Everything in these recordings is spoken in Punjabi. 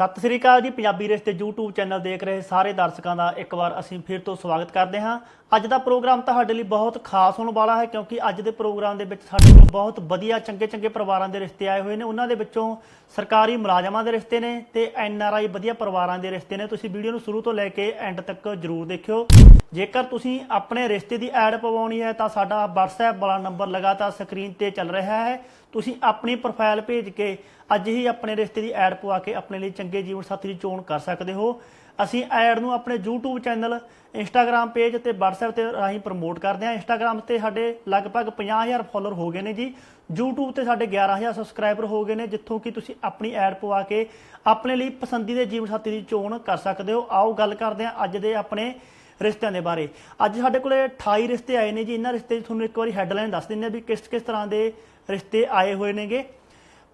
ਸਤਿ ਸ੍ਰੀ ਅਕਾਲ ਜੀ। ਪੰਜਾਬੀ ਰਿਸ਼ਤੇ YouTube ਚੈਨਲ ਦੇਖ ਰਹੇ ਸਾਰੇ ਦਰਸ਼ਕਾਂ ਦਾ ਇੱਕ ਵਾਰ ਅਸੀਂ ਫਿਰ ਤੋਂ ਸਵਾਗਤ ਕਰਦੇ ਹਾਂ। ਅੱਜ ਦਾ ਪ੍ਰੋਗਰਾਮ ਤੁਹਾਡੇ ਲਈ ਬਹੁਤ ਖਾਸ ਹੋਣ ਵਾਲਾ ਹੈ ਕਿਉਂਕਿ ਅੱਜ ਦੇ ਪ੍ਰੋਗਰਾਮ ਦੇ ਵਿੱਚ ਸਾਡੇ ਕੋਲ ਬਹੁਤ ਵਧੀਆ ਚੰਗੇ ਚੰਗੇ ਪਰਿਵਾਰਾਂ ਦੇ ਰਿਸ਼ਤੇ ਆਏ ਹੋਏ ਨੇ। ਉਹਨਾਂ ਦੇ ਵਿੱਚੋਂ ਸਰਕਾਰੀ ਮੁਲਾਜ਼ਮਾਂ ਦੇ ਰਿਸ਼ਤੇ ਨੇ ਤੇ ਐਨਆਰਆਈ ਵਧੀਆ ਪਰਿਵਾਰਾਂ ਦੇ ਰਿਸ਼ਤੇ ਨੇ। ਤੁਸੀਂ ਵੀਡੀਓ ਨੂੰ ਸ਼ੁਰੂ ਤੋਂ ਲੈ ਕੇ ਐਂਡ ਤੱਕ ਜਰੂਰ ਦੇਖਿਓ। ਜੇਕਰ ਤੁਸੀਂ ਆਪਣੇ ਰਿਸ਼ਤੇ ਦੀ ਐਡ ਪਵਾਉਣੀ ਹੈ ਤਾਂ ਸਾਡਾ WhatsApp ਵਾਲਾ ਨੰਬਰ ਲਗਾਤਾਰ ਸਕਰੀਨ ਤੇ ਚੱਲ ਰਿਹਾ ਹੈ। ਤੁਸੀਂ ਆਪਣੀ ਪ੍ਰੋਫਾਈਲ ਭੇਜ ਕੇ ਅੱਜ ਹੀ ਆਪਣੇ ਰਿਸ਼ਤੇ ਦੀ ਐਡ ਪਵਾ ਕੇ ਆਪਣੇ ਲਈ ਚੰਗੇ ਜੀਵਨ ਸਾਥੀ ਦੀ ਚੋਣ ਕਰ ਸਕਦੇ ਹੋ। ਅਸੀਂ ਐਡ ਨੂੰ ਆਪਣੇ YouTube ਚੈਨਲ Instagram ਪੇਜ ਤੇ WhatsApp ਤੇ ਰਾਹੀਂ ਪ੍ਰਮੋਟ ਕਰਦੇ ਹਾਂ। Instagram ਤੇ ਸਾਡੇ ਲਗਭਗ 50000 ਫਾਲੋਅਰ ਹੋ ਗਏ ਨੇ ਜੀ। YouTube ਤੇ ਸਾਡੇ 11000 ਸਬਸਕ੍ਰਾਈਬਰ ਹੋ ਗਏ ਨੇ, ਜਿੱਥੋਂ ਕਿ ਤੁਸੀਂ ਆਪਣੀ ਐਡ ਪਵਾ ਕੇ ਆਪਣੇ ਲਈ ਪਸੰਦੀਦੇ ਜੀਵਨ ਸਾਥੀ ਦੀ ਚੋਣ ਕਰ ਸਕਦੇ ਹੋ। ਆਓ ਗੱਲ ਕਰਦੇ ਹਾਂ ਅੱਜ ਦੇ ਆਪਣੇ ਰਿਸ਼ਤਿਆਂ ਦੇ ਬਾਰੇ। ਅੱਜ ਸਾਡੇ ਕੋਲੇ 28 ਰਿਸ਼ਤੇ ਆਏ ਨੇ ਜੀ। ਇਹਨਾਂ ਰਿਸ਼ਤੇ ਦੀ ਤੁਹਾਨੂੰ ਇੱਕ ਵਾਰੀ ਹੈਡਲਾਈਨ ਦੱਸ ਦਿੰਦੇ ਆ ਵੀ ਕਿਸ ਕਿਸ ਤਰ੍ਹਾਂ ਦੇ ਰਿਸ਼ਤੇ ਆਏ ਹੋਏ ਨੇਗੇ।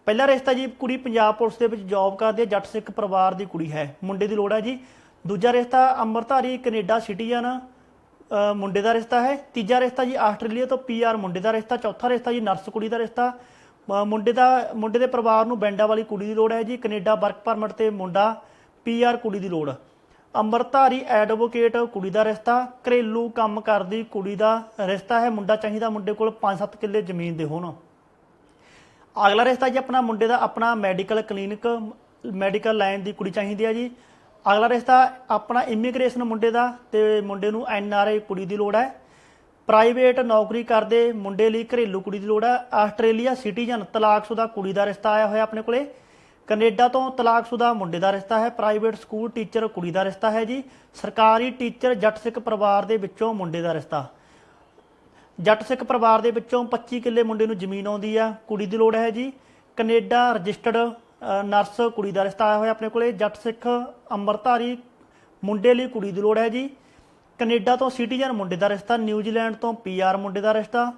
ਪਹਿਲਾ ਰਿਸ਼ਤਾ ਜੀ ਕੁੜੀ ਪੰਜਾਬ ਪੁਲਿਸ ਦੇ ਵਿੱਚ ਜੌਬ ਕਰਦੀ ਹੈ, ਜੱਟ ਸਿੱਖ ਪਰਿਵਾਰ ਦੀ ਕੁੜੀ ਹੈ, ਮੁੰਡੇ ਦੀ ਲੋੜ ਹੈ ਜੀ। ਦੂਜਾ ਰਿਸ਼ਤਾ ਅੰਮ੍ਰਿਤਧਾਰੀ ਕੈਨੇਡਾ ਸਿਟੀਜ਼ਨ ਮੁੰਡੇ ਦਾ ਰਿਸ਼ਤਾ ਹੈ। ਤੀਜਾ ਰਿਸ਼ਤਾ ਜੀ ਆਸਟ੍ਰੇਲੀਆ ਤੋਂ ਪੀਆਰ ਮੁੰਡੇ ਦਾ ਰਿਸ਼ਤਾ। ਚੌਥਾ ਰਿਸ਼ਤਾ ਜੀ ਨਰਸ ਕੁੜੀ ਦਾ ਰਿਸ਼ਤਾ। ਮੁੰਡੇ ਦਾ, ਮੁੰਡੇ ਦੇ ਪਰਿਵਾਰ ਨੂੰ ਬੈਂਡਾ ਵਾਲੀ ਕੁੜੀ ਦੀ ਲੋੜ ਹੈ ਜੀ। ਕੈਨੇਡਾ ਵਰਕ ਪਰਮਿਟ ਤੇ ਮੁੰਡਾ ਪੀਆਰ ਕੁੜੀ ਦੀ ਲੋੜ। ਅੰਮ੍ਰਿਤਧਾਰੀ ਐਡਵੋਕੇਟ ਕੁੜੀ ਦਾ ਰਿਸ਼ਤਾ। ਘਰੇਲੂ ਕੰਮ ਕਰਦੀ ਕੁੜੀ ਦਾ ਰਿਸ਼ਤਾ ਹੈ। ਮੁੰਡਾ ਚਾਹੀਦਾ ਮੁੰਡੇ ਕੋਲ 5-7 ਕਿੱਲੇ ਜ਼ਮੀਨ ਦੇ ਹੋਣ। ਅਗਲਾ ਰਿਸ਼ਤਾ ਜੀ ਆਪਣਾ ਮੁੰਡੇ ਦਾ ਆਪਣਾ ਮੈਡੀਕਲ ਕਲੀਨਿਕ, ਮੈਡੀਕਲ ਲਾਈਨ ਦੀ ਕੁੜੀ ਚਾਹੀਦੀ ਹੈ ਜੀ। ਅਗਲਾ ਰਿਸ਼ਤਾ ਆਪਣਾ ਇਮੀਗ੍ਰੇਸ਼ਨ ਮੁੰਡੇ ਦਾ ਤੇ ਮੁੰਡੇ ਨੂੰ ਐਨ ਆਰ ਆਈ ਕੁੜੀ ਦੀ ਲੋੜ ਹੈ ਪ੍ਰਾਈਵੇਟ ਨੌਕਰੀ ਕਰਦੇ ਮੁੰਡੇ ਲਈ ਘਰੇਲੂ ਕੁੜੀ ਦੀ ਲੋੜ ਹੈ ਆਸਟ੍ਰੇਲੀਆ ਸਿਟੀਜ਼ਨ ਤਲਾਕਸ਼ੁਦਾ ਕੁੜੀ ਦਾ ਰਿਸ਼ਤਾ ਆਇਆ ਹੋਇਆ ਆਪਣੇ ਕੋਲੇ। ਕੈਨੇਡਾ ਤੋਂ ਤਲਾਕਸ਼ੁਦਾ ਮੁੰਡੇ ਦਾ ਰਿਸ਼ਤਾ ਹੈ। ਪ੍ਰਾਈਵੇਟ ਸਕੂਲ ਟੀਚਰ ਕੁੜੀ ਦਾ ਰਿਸ਼ਤਾ ਹੈ ਜੀ। ਸਰਕਾਰੀ ਟੀਚਰ ਜੱਟ ਸਿੱਖ ਪਰਿਵਾਰ ਦੇ ਵਿੱਚੋਂ ਮੁੰਡੇ ਦਾ ਰਿਸ਼ਤਾ। ਜੱਟ ਸਿੱਖ ਪਰਿਵਾਰ ਦੇ ਵਿੱਚੋਂ 25 ਕਿੱਲੇ ਮੁੰਡੇ ਨੂੰ ਜ਼ਮੀਨ ਆਉਂਦੀ ਆ। ਕੁੜੀ ਦੀ ਲੋੜ ਹੈ ਜੀ। ਕੈਨੇਡਾ ਰਜਿਸਟਰਡ ਨਰਸ ਕੁੜੀ ਦਾ ਰਿਸ਼ਤਾ ਆਇਆ ਹੋਇਆ ਆਪਣੇ ਕੋਲੇ। ਜੱਟ ਸਿੱਖ ਅੰਮ੍ਰਿਤਧਾਰੀ ਮੁੰਡੇ ਲਈ ਕੁੜੀ ਦੀ ਲੋੜ ਹੈ ਜੀ। ਕੈਨੇਡਾ ਤੋਂ ਸਿਟੀਜ਼ਨ ਮੁੰਡੇ ਦਾ ਰਿਸ਼ਤਾ, ਨਿਊਜ਼ੀਲੈਂਡ ਤੋਂ ਪੀਆਰ ਮੁੰਡੇ ਦਾ ਰਿਸ਼ਤਾ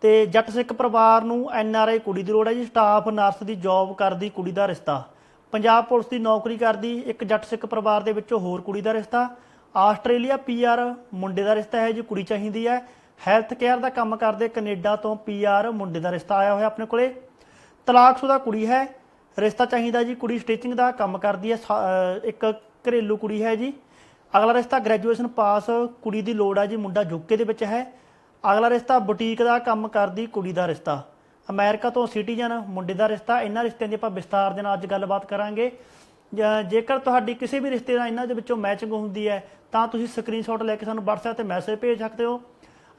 ਤੇ ਜੱਟ ਸਿੱਖ ਪਰਿਵਾਰ ਨੂੰ ਐਨ ਆਰ ਆਈ ਕੁੜੀ ਦੀ ਲੋੜ ਹੈ ਜੀ। ਸਟਾਫ ਨਰਸ ਦੀ ਜੌਬ ਕਰਦੀ, ਕੁੜੀ ਦਾ ਰਿਸ਼ਤਾ। ਪੰਜਾਬ ਪੁਲਿਸ ਦੀ ਨੌਕਰੀ ਕਰਦੀ, ਇੱਕ ਜੱਟ ਸਿੱਖ ਪਰਿਵਾਰ ਦੇ ਵਿੱਚੋਂ ਹੋਰ ਕੁੜੀ ਦਾ ਰਿਸ਼ਤਾ। ਆਸਟ੍ਰੇਲੀਆ ਪੀਆਰ ਮੁੰਡੇ ਦਾ ਰਿਸ਼ਤਾ ਹੈ ਜੀ। ਕੁੜੀ ਚਾਹੀਦੀ ਹੈ। ਹੈਲਥ ਕੇਅਰ ਦਾ ਕੰਮ ਕਰਦੇ ਕੈਨੇਡਾ ਤੋਂ ਪੀਆਰ ਮੁੰਡੇ ਦਾ ਰਿਸ਼ਤਾ ਆਇਆ ਹੋਇਆ ਆਪਣੇ ਕੋਲੇ। ਤਲਾਕਸ਼ੁਦਾ ਕੁੜੀ ਹੈ। ਰਿਸ਼ਤਾ ਚਾਹੀਦਾ ਜੀ, ਕੁੜੀ ਸਟਿਚਿੰਗ ਦਾ ਕੰਮ ਕਰਦੀ ਹੈ। ਸਾ- ਇੱਕ ਘਰੇਲੂ ਕੁੜੀ ਹੈ ਜੀ। ਅਗਲਾ ਰਿਸ਼ਤਾ ਗ੍ਰੈਜੂਏਸ਼ਨ ਪਾਸ ਕੁੜੀ ਦੀ ਲੋੜ ਹੈ ਜੀ, ਮੁੰਡਾ ਯੂਕੇ ਦੇ ਵਿੱਚ ਹੈ। ਅਗਲਾ ਰਿਸ਼ਤਾ ਬੁਟੀਕ ਦਾ ਕੰਮ ਕਰਦੀ ਕੁੜੀ ਦਾ ਰਿਸ਼ਤਾ। ਅਮਰੀਕਾ ਤੋਂ ਸਿਟੀਜ਼ਨ ਮੁੰਡੇ ਦਾ ਰਿਸ਼ਤਾ। ਇਹਨਾਂ ਰਿਸ਼ਤਿਆਂ ਦੀ ਆਪਾਂ ਵਿਸਤਾਰ ਦੇ ਨਾਲ ਅੱਜ ਗੱਲਬਾਤ ਕਰਾਂਗੇ। ਜਾਂ ਜੇਕਰ ਤੁਹਾਡੀ ਕਿਸੇ ਵੀ ਰਿਸ਼ਤੇ ਨਾਲ ਇਹਨਾਂ ਦੇ ਵਿੱਚੋਂ ਮੈਚਿੰਗ ਹੁੰਦੀ ਹੈ, ਤਾਂ ਤੁਸੀਂ ਸਕਰੀਨਸ਼ਾਟ ਲੈ ਕੇ ਸਾਨੂੰ WhatsApp ਤੇ ਮੈਸੇਜ ਭੇਜ ਸਕਦੇ ਹੋ।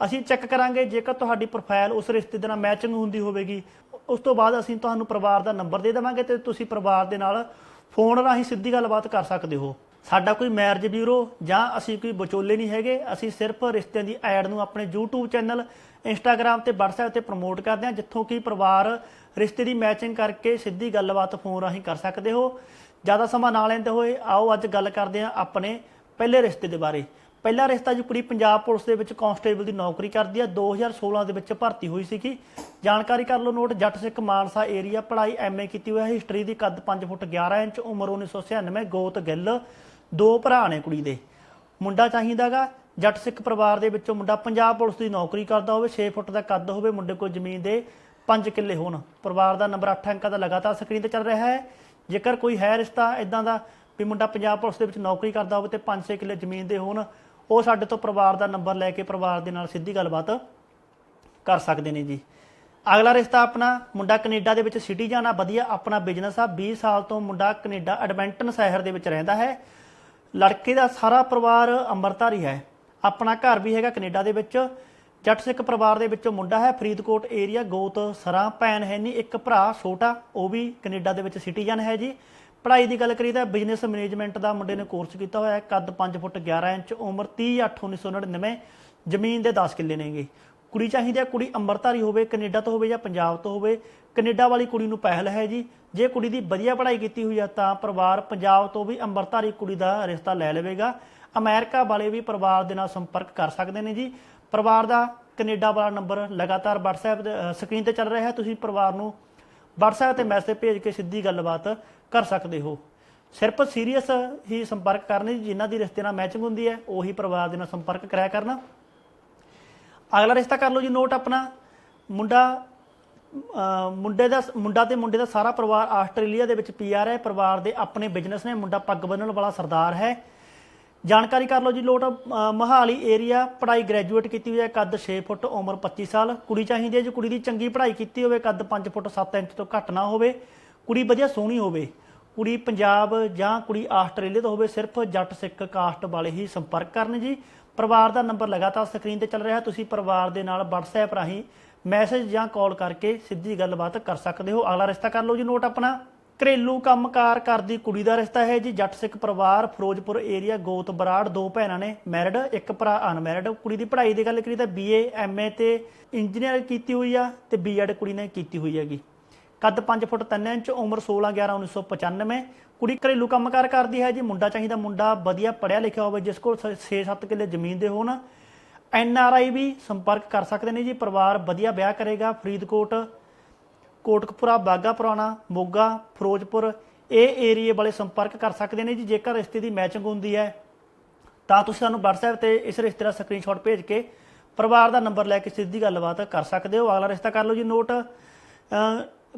ਅਸੀਂ ਚੈੱਕ ਕਰਾਂਗੇ, ਜੇਕਰ ਤੁਹਾਡੀ ਪ੍ਰੋਫਾਈਲ ਉਸ ਰਿਸ਼ਤੇ ਦੇ ਨਾਲ ਮੈਚਿੰਗ ਹੁੰਦੀ ਹੋਵੇਗੀ, ਉਸ ਤੋਂ ਬਾਅਦ ਅਸੀਂ ਤੁਹਾਨੂੰ ਪਰਿਵਾਰ ਦਾ ਨੰਬਰ ਦੇ ਦੇਵਾਂਗੇ ਤੇ ਤੁਸੀਂ ਪਰਿਵਾਰ ਦੇ ਨਾਲ ਫੋਨ ਰਾਹੀਂ ਸਿੱਧੀ ਗੱਲਬਾਤ ਕਰ ਸਕਦੇ ਹੋ। ਸਾਡਾ ਕੋਈ ਮੈਰਿਜ ਬਿਊਰੋ ਜਾਂ ਅਸੀਂ ਕੋਈ ਵਿਚੋਲੇ ਨਹੀਂ ਹੈਗੇ, ਅਸੀਂ ਸਿਰਫ ਰਿਸ਼ਤਿਆਂ ਦੀ ਐਡ ਨੂੰ ਆਪਣੇ YouTube ਚੈਨਲ Instagram ਤੇ WhatsApp ਤੇ ਪ੍ਰਮੋਟ ਕਰਦੇ ਹਾਂ, ਜਿੱਥੋਂ ਕਿ ਪਰਿਵਾਰ ਰਿਸ਼ਤੇ ਦੀ ਮੈਚਿੰਗ ਕਰਕੇ ਸਿੱਧੀ ਗੱਲਬਾਤ ਫੋਨ ਰਾਹੀਂ ਕਰ ਸਕਦੇ ਹੋ। ਜ਼ਿਆਦਾ ਸਮਾਂ ਨਾ ਲੈਂਦੇ ਹੋਏ ਆਓ ਅੱਜ ਗੱਲ ਕਰਦੇ ਹਾਂ ਆਪਣੇ ਪਹਿਲੇ ਰਿਸ਼ਤੇ ਦੇ ਬਾਰੇ। ਪਹਿਲਾ ਰਿਸ਼ਤਾ ਜੀ ਕੁੜੀ ਪੰਜਾਬ ਪੁਲਿਸ ਦੇ ਵਿੱਚ ਕਾਂਸਟੇਬਲ ਦੀ ਨੌਕਰੀ ਕਰਦੀ ਹੈ 2016 ਦੇ ਵਿੱਚ ਭਰਤੀ ਹੋਈ ਸੀਗੀ। ਜਾਣਕਾਰੀ ਕਰ ਲਓ ਨੋਟ, ਜੱਟ ਸਿੱਖ ਮਾਨਸਾ ਏਰੀਆ ਪੜ੍ਹਾਈ ਐਮਏ ਕੀਤੀ ਹੋਈ ਹੈ ਹਿਸਟਰੀ ਦੀ ਕੱਦ 5 ਫੁੱਟ 11 ਇੰਚ, ਉਮਰ 1996 ਗੋਤ ਗਿੱਲ, ਦੋ ਭਰਾ ਨੇ ਕੁੜੀ ਦੇ। ਮੁੰਡਾ ਚਾਹੀਦਾਗਾ ਜੱਟ ਸਿੱਖ ਪਰਿਵਾਰ ਦੇ ਵਿੱਚੋਂ ਮੁੰਡਾ ਪੰਜਾਬ ਪੁਲਿਸ ਦੀ ਨੌਕਰੀ ਕਰਦਾ ਹੋਵੇ 6 ਫੁੱਟ ਦਾ ਕੱਦ ਹੋਵੇ, ਮੁੰਡੇ ਕੋਲ ਜ਼ਮੀਨ ਦੇ 5 ਕਿੱਲੇ ਹੋਣ। ਪਰਿਵਾਰ ਦਾ ਨੰਬਰ 8 ਅੰਕਾਂ ਦਾ ਲਗਾਤਾਰ ਸਕਰੀਨ ਤੇ ਚੱਲ ਰਿਹਾ ਹੈ। ਜੇਕਰ ਕੋਈ ਹੈ ਰਿਸ਼ਤਾ ਇਦਾਂ ਦਾ ਵੀ ਮੁੰਡਾ ਪੰਜਾਬ ਪੁਲਿਸ ਦੇ ਵਿੱਚ ਨੌਕਰੀ ਕਰਦਾ ਹੋਵੇ ਤੇ 5-6 ਕਿੱਲੇ ਜ਼ਮੀਨ ਦੇ ਹੋਣ ਉਹ ਸਾਡੇ ਤੋਂ ਪਰਿਵਾਰ ਦਾ ਨੰਬਰ ਲੈ ਕੇ ਪਰਿਵਾਰ ਦੇ ਨਾਲ ਸਿੱਧੀ ਗੱਲਬਾਤ ਕਰ ਸਕਦੇ ਨੇ ਜੀ। ਅਗਲਾ ਰਿਸ਼ਤਾ ਆਪਣਾ ਮੁੰਡਾ ਕੈਨੇਡਾ ਦੇ ਵਿੱਚ ਸਿਟੀਜ਼ਨ ਆ, ਵਧੀਆ ਆਪਣਾ ਬਿਜ਼ਨਸ ਆ। 20 ਸਾਲ ਤੋਂ ਮੁੰਡਾ ਕੈਨੇਡਾ ਐਡਮੰਟਨ ਸ਼ਹਿਰ ਦੇ ਵਿੱਚ ਰਹਿੰਦਾ ਹੈ। ਲੜਕੇ ਦਾ ਸਾਰਾ ਪਰਿਵਾਰ ਅੰਮ੍ਰਿਤਧਾਰੀ ਹੈ। ਆਪਣਾ ਘਰ ਵੀ ਹੈਗਾ ਕੈਨੇਡਾ ਦੇ ਵਿੱਚ। ਜੱਟ ਸਿੱਖ ਪਰਿਵਾਰ ਦੇ ਵਿੱਚੋਂ ਮੁੰਡਾ ਹੈ, ਫਰੀਦਕੋਟ ਏਰੀਆ ਗੋਤ ਸਰਾਂ, ਭੈਣ ਹੈ ਨਹੀਂ ਇੱਕ ਭਰਾ ਛੋਟਾ, ਉਹ ਵੀ ਕੈਨੇਡਾ ਦੇ ਵਿੱਚ ਸਿਟੀਜ਼ਨ ਹੈ ਜੀ। ਪੜ੍ਹਾਈ ਦੀ ਗੱਲ ਕਰੀ ਤਾਂ ਬਿਜ਼ਨਸ ਮੈਨੇਜਮੈਂਟ ਦਾ ਮੁੰਡੇ ਨੇ ਕੋਰਸ ਕੀਤਾ ਹੋਇਆ ਹੈ, ਕੱਦ 5 ਫੁੱਟ 11 ਇੰਚ, ਉਮਰ 30 8 1999 ਜ਼ਮੀਨ ਦੇ 10 ਕਿੱਲੇ ਨੇਗੇ। ਕੁੜੀ ਚਾਹੀਦੀ ਹੈ, ਕੁੜੀ ਅੰਮ੍ਰਿਤਧਾਰੀ ਹੋਵੇ, ਕੈਨੇਡਾ ਤੋਂ ਹੋਵੇ ਜਾਂ ਪੰਜਾਬ ਤੋਂ ਹੋਵੇ, ਕੈਨੇਡਾ ਵਾਲੀ ਕੁੜੀ ਨੂੰ ਪਹਿਲ ਹੈ ਜੀ। ਜੇ ਕੁੜੀ ਦੀ ਵਧੀਆ ਪੜ੍ਹਾਈ ਕੀਤੀ ਹੋਈ ਹੈ ਤਾਂ ਪਰਿਵਾਰ ਪੰਜਾਬ ਤੋਂ ਵੀ ਅੰਮ੍ਰਿਤਧਾਰੀ ਕੁੜੀ ਦਾ ਰਿਸ਼ਤਾ ਲੈ ਲਵੇਗਾ। ਅਮਰੀਕਾ ਵਾਲੇ ਵੀ ਪਰਿਵਾਰ ਦੇ ਨਾਲ ਸੰਪਰਕ ਕਰ ਸਕਦੇ ਨੇ ਜੀ। ਪਰਿਵਾਰ ਦਾ ਕੈਨੇਡਾ ਵਾਲਾ ਨੰਬਰ ਲਗਾਤਾਰ WhatsApp ਦੇ ਸਕਰੀਨ ਤੇ ਚੱਲ ਰਿਹਾ ਹੈ। ਤੁਸੀਂ ਪਰਿਵਾਰ ਨੂੰ WhatsApp ਤੇ ਮੈਸੇਜ ਭੇਜ ਕੇ ਸਿੱਧੀ ਗੱਲਬਾਤ ਕਰ ਸਕਦੇ ਹੋ। ਸਿਰਫ ਸੀਰੀਅਸ ਹੀ ਸੰਪਰਕ ਕਰਨੀ ਜਿਨ੍ਹਾਂ ਦੀ ਰਿਸ਼ਤੇ ਨਾਲ ਮੈਚਿੰਗ ਹੁੰਦੀ ਹੈ, ਉਹੀ ਪਰਿਵਾਰ ਦੇ ਨਾਲ ਸੰਪਰਕ ਕਰਿਆ ਕਰਨਾ। ਅਗਲਾ ਰਿਸ਼ਤਾ ਕਰ ਲਓ ਜੀ ਨੋਟ ਆਪਣਾ। ਮੁੰਡਾ ਮੁੰਡੇ ਦਾ, ਮੁੰਡਾ ਤੇ ਮੁੰਡੇ ਦਾ ਸਾਰਾ ਪਰਿਵਾਰ ਆਸਟ੍ਰੇਲੀਆ ਦੇ ਵਿੱਚ ਪੀਆਰ ਹੈ, ਪਰਿਵਾਰ ਦੇ ਆਪਣੇ ਬਿਜ਼ਨਸ ਨੇ, ਮੁੰਡਾ ਪੱਗ ਬੰਨਣ ਵਾਲਾ ਸਰਦਾਰ ਹੈ। ਜਾਣਕਾਰੀ ਕਰ ਲਓ ਜੀ, ਲੋਟ ਅਹ ਮਹਾਲੀ ਏਰੀਆ ਪੜ੍ਹਾਈ ਗ੍ਰੈਜੂਏਟ ਕੀਤੀ ਹੋਈ ਹੈ, ਕੱਦ 6 ਫੁੱਟ, ਉਮਰ 25 ਸਾਲ। ਕੁੜੀ ਚਾਹੀਦੀ ਹੈ ਜੀ, ਕੁੜੀ ਦੀ ਚੰਗੀ ਪੜ੍ਹਾਈ ਕੀਤੀ ਹੋਵੇ, ਕੱਦ 5 ਫੁੱਟ 7 ਇੰਚ ਤੋਂ ਘੱਟ ਨਾ ਹੋਵੇ। ਕੁੜੀ ਵਧੀਆ ਸੋਹਣੀ ਹੋਵੇ। ਕੁੜੀ ਪੰਜਾਬ ਜਾਂ ਕੁੜੀ ਆਸਟ੍ਰੇਲੀਆ ਤੋਂ ਹੋਵੇ, ਸਿਰਫ ਜੱਟ ਸਿੱਖ ਕਾਸਟ ਵਾਲੇ ਹੀ ਸੰਪਰਕ ਕਰਨ ਜੀ। ਪਰਿਵਾਰ ਦਾ ਨੰਬਰ ਲਗਾਤਾਰ ਸਕਰੀਨ ਤੇ ਚੱਲ ਰਿਹਾ ਤੁਸੀਂ ਪਰਿਵਾਰ ਦੇ ਨਾਲ WhatsApp ਰਾਹੀਂ ਮੈਸੇਜ ਜਾਂ ਕਾਲ ਕਰਕੇ ਸਿੱਧੀ ਗੱਲਬਾਤ ਕਰ ਸਕਦੇ ਹੋ। ਅਗਲਾ ਰਿਸ਼ਤਾ ਕਰ ਲਓ ਜੀ ਨੋਟ ਆਪਣਾ। ਘਰੇਲੂ ਕੰਮਕਾਰ ਕਰਦੀ ਕੁੜੀ ਦਾ ਰਿਸ਼ਤਾ ਹੈ ਜੀ। ਜੱਟ ਸਿੱਖ ਪਰਿਵਾਰ ਫਿਰੋਜ਼ਪੁਰ ਏਰੀਆ ਗੋਤ ਬਰਾੜ, ਦੋ ਭੈਣਾਂ ਨੇ ਮੈਰਿਡ ਇੱਕ ਭਰਾ ਅਨਮੈਰਿਡ ਕੁੜੀ ਦੀ ਪੜ੍ਹਾਈ ਦੀ ਗੱਲ ਕਰੀ ਤਾਂ ਬੀਏ ਐਮਏ ਤੇ ਇੰਜੀਨੀਅਰ ਕੀਤੀ ਹੋਈ ਆ ਤੇ ਬੀਐਡ ਕੁੜੀ ਨੇ ਕੀਤੀ ਹੋਈ ਹੈਗੀ। ਕੱਦ 5 ਫੁੱਟ 3 ਇੰਚ, ਉਮਰ 16 11 1995 ਕੁੜੀ ਘਰੇਲੂ ਕੰਮਕਾਰ ਕਰਦੀ ਹੈ ਜੀ। ਮੁੰਡਾ ਚਾਹੀਦਾ ਮੁੰਡਾ, ਵਧੀਆ ਪੜ੍ਹਿਆ ਲਿਖਿਆ ਹੋਵੇ, ਜਿਸ ਕੋਲ 6-7 ਕਿੱਲੇ ਜ਼ਮੀਨ ਦੇ ਹੋਣ। ਐਨ ਆਰ ਆਈ ਵੀ ਸੰਪਰਕ ਕਰ ਸਕਦੇ ਨੇ ਜੀ। ਪਰਿਵਾਰ ਵਧੀਆ ਵਿਆਹ ਕਰੇਗਾ। ਫਰੀਦਕੋਟ ਕੋਟਕਪੁਰਾ ਬਾਗਾ ਪੁਰਾਣਾ, ਮੋਗਾ, ਫਿਰੋਜ਼ਪੁਰ, ਇਹ ਏਰੀਏ ਵਾਲੇ ਸੰਪਰਕ ਕਰ ਸਕਦੇ ਨੇ ਜੀ। ਜੇਕਰ ਰਿਸ਼ਤੇ ਦੀ ਮੈਚਿੰਗ ਹੁੰਦੀ ਹੈ, ਤਾਂ ਤੁਸੀਂ ਸਾਨੂੰ WhatsApp ਤੇ ਇਸ ਰਿਸ਼ਤੇ ਦਾ ਸਕਰੀਨਸ਼ਾਟ ਭੇਜ ਕੇ ਪਰਿਵਾਰ ਦਾ ਨੰਬਰ ਲੈ ਕੇ ਸਿੱਧੀ ਗੱਲਬਾਤ ਕਰ ਸਕਦੇ ਹੋ। ਅਗਲਾ ਰਿਸ਼ਤਾ ਕਰ ਲਓ ਜੀ ਨੋਟ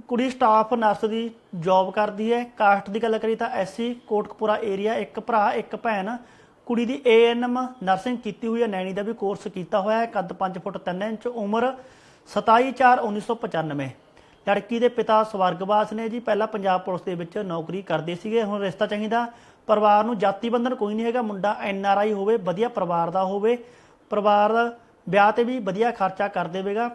ਕੁੜੀ ਸਟਾਫ ਨਰਸ ਦੀ ਜੌਬ ਕਰਦੀ ਹੈ। ਕਾਸਟ ਦੀ ਗੱਲ ਕਰੀ ਤਾਂ ਐਸਸੀ ਕੋਟਕਪੁਰਾ ਏਰੀਆ ਇੱਕ ਭਰਾ, ਇੱਕ ਭੈਣ। ਕੁੜੀ ਦੀ ਏਐਨਐਮ ਨਰਸਿੰਗ ਕੀਤੀ ਹੋਈ ਹੈ। ਨੈਣੀ ਦਾ ਵੀ ਕੋਰਸ ਕੀਤਾ ਹੋਇਆ ਹੈ। ਕੱਦ 5 ਫੁੱਟ 3 ਇੰਚ, ਉਮਰ 27/4/1995 ਲੜਕੀ ਦੇ ਪਿਤਾ ਸਵਰਗਵਾਸ ਨੇ ਜੀ ਪਹਿਲਾਂ ਪੰਜਾਬ ਪੁਲਿਸ ਦੇ ਵਿੱਚ ਨੌਕਰੀ ਕਰਦੇ ਸੀਗੇ, ਹੁਣ ਰਿਸ਼ਤਾ ਚਾਹੀਦਾ। ਪਰਿਵਾਰ ਨੂੰ ਜਾਤੀ ਬੰਧਨ ਕੋਈ ਨਹੀਂ ਹੈਗਾ, ਮੁੰਡਾ ਐਨ ਆਰ ਆਈ ਹੋਵੇ, ਵਧੀਆ ਪਰਿਵਾਰ ਦਾ ਹੋਵੇ, ਪਰਿਵਾਰ ਵਿਆਹ ਤੇ ਵੀ ਵਧੀਆ ਖਰਚਾ ਕਰ ਦੇਵੇਗਾ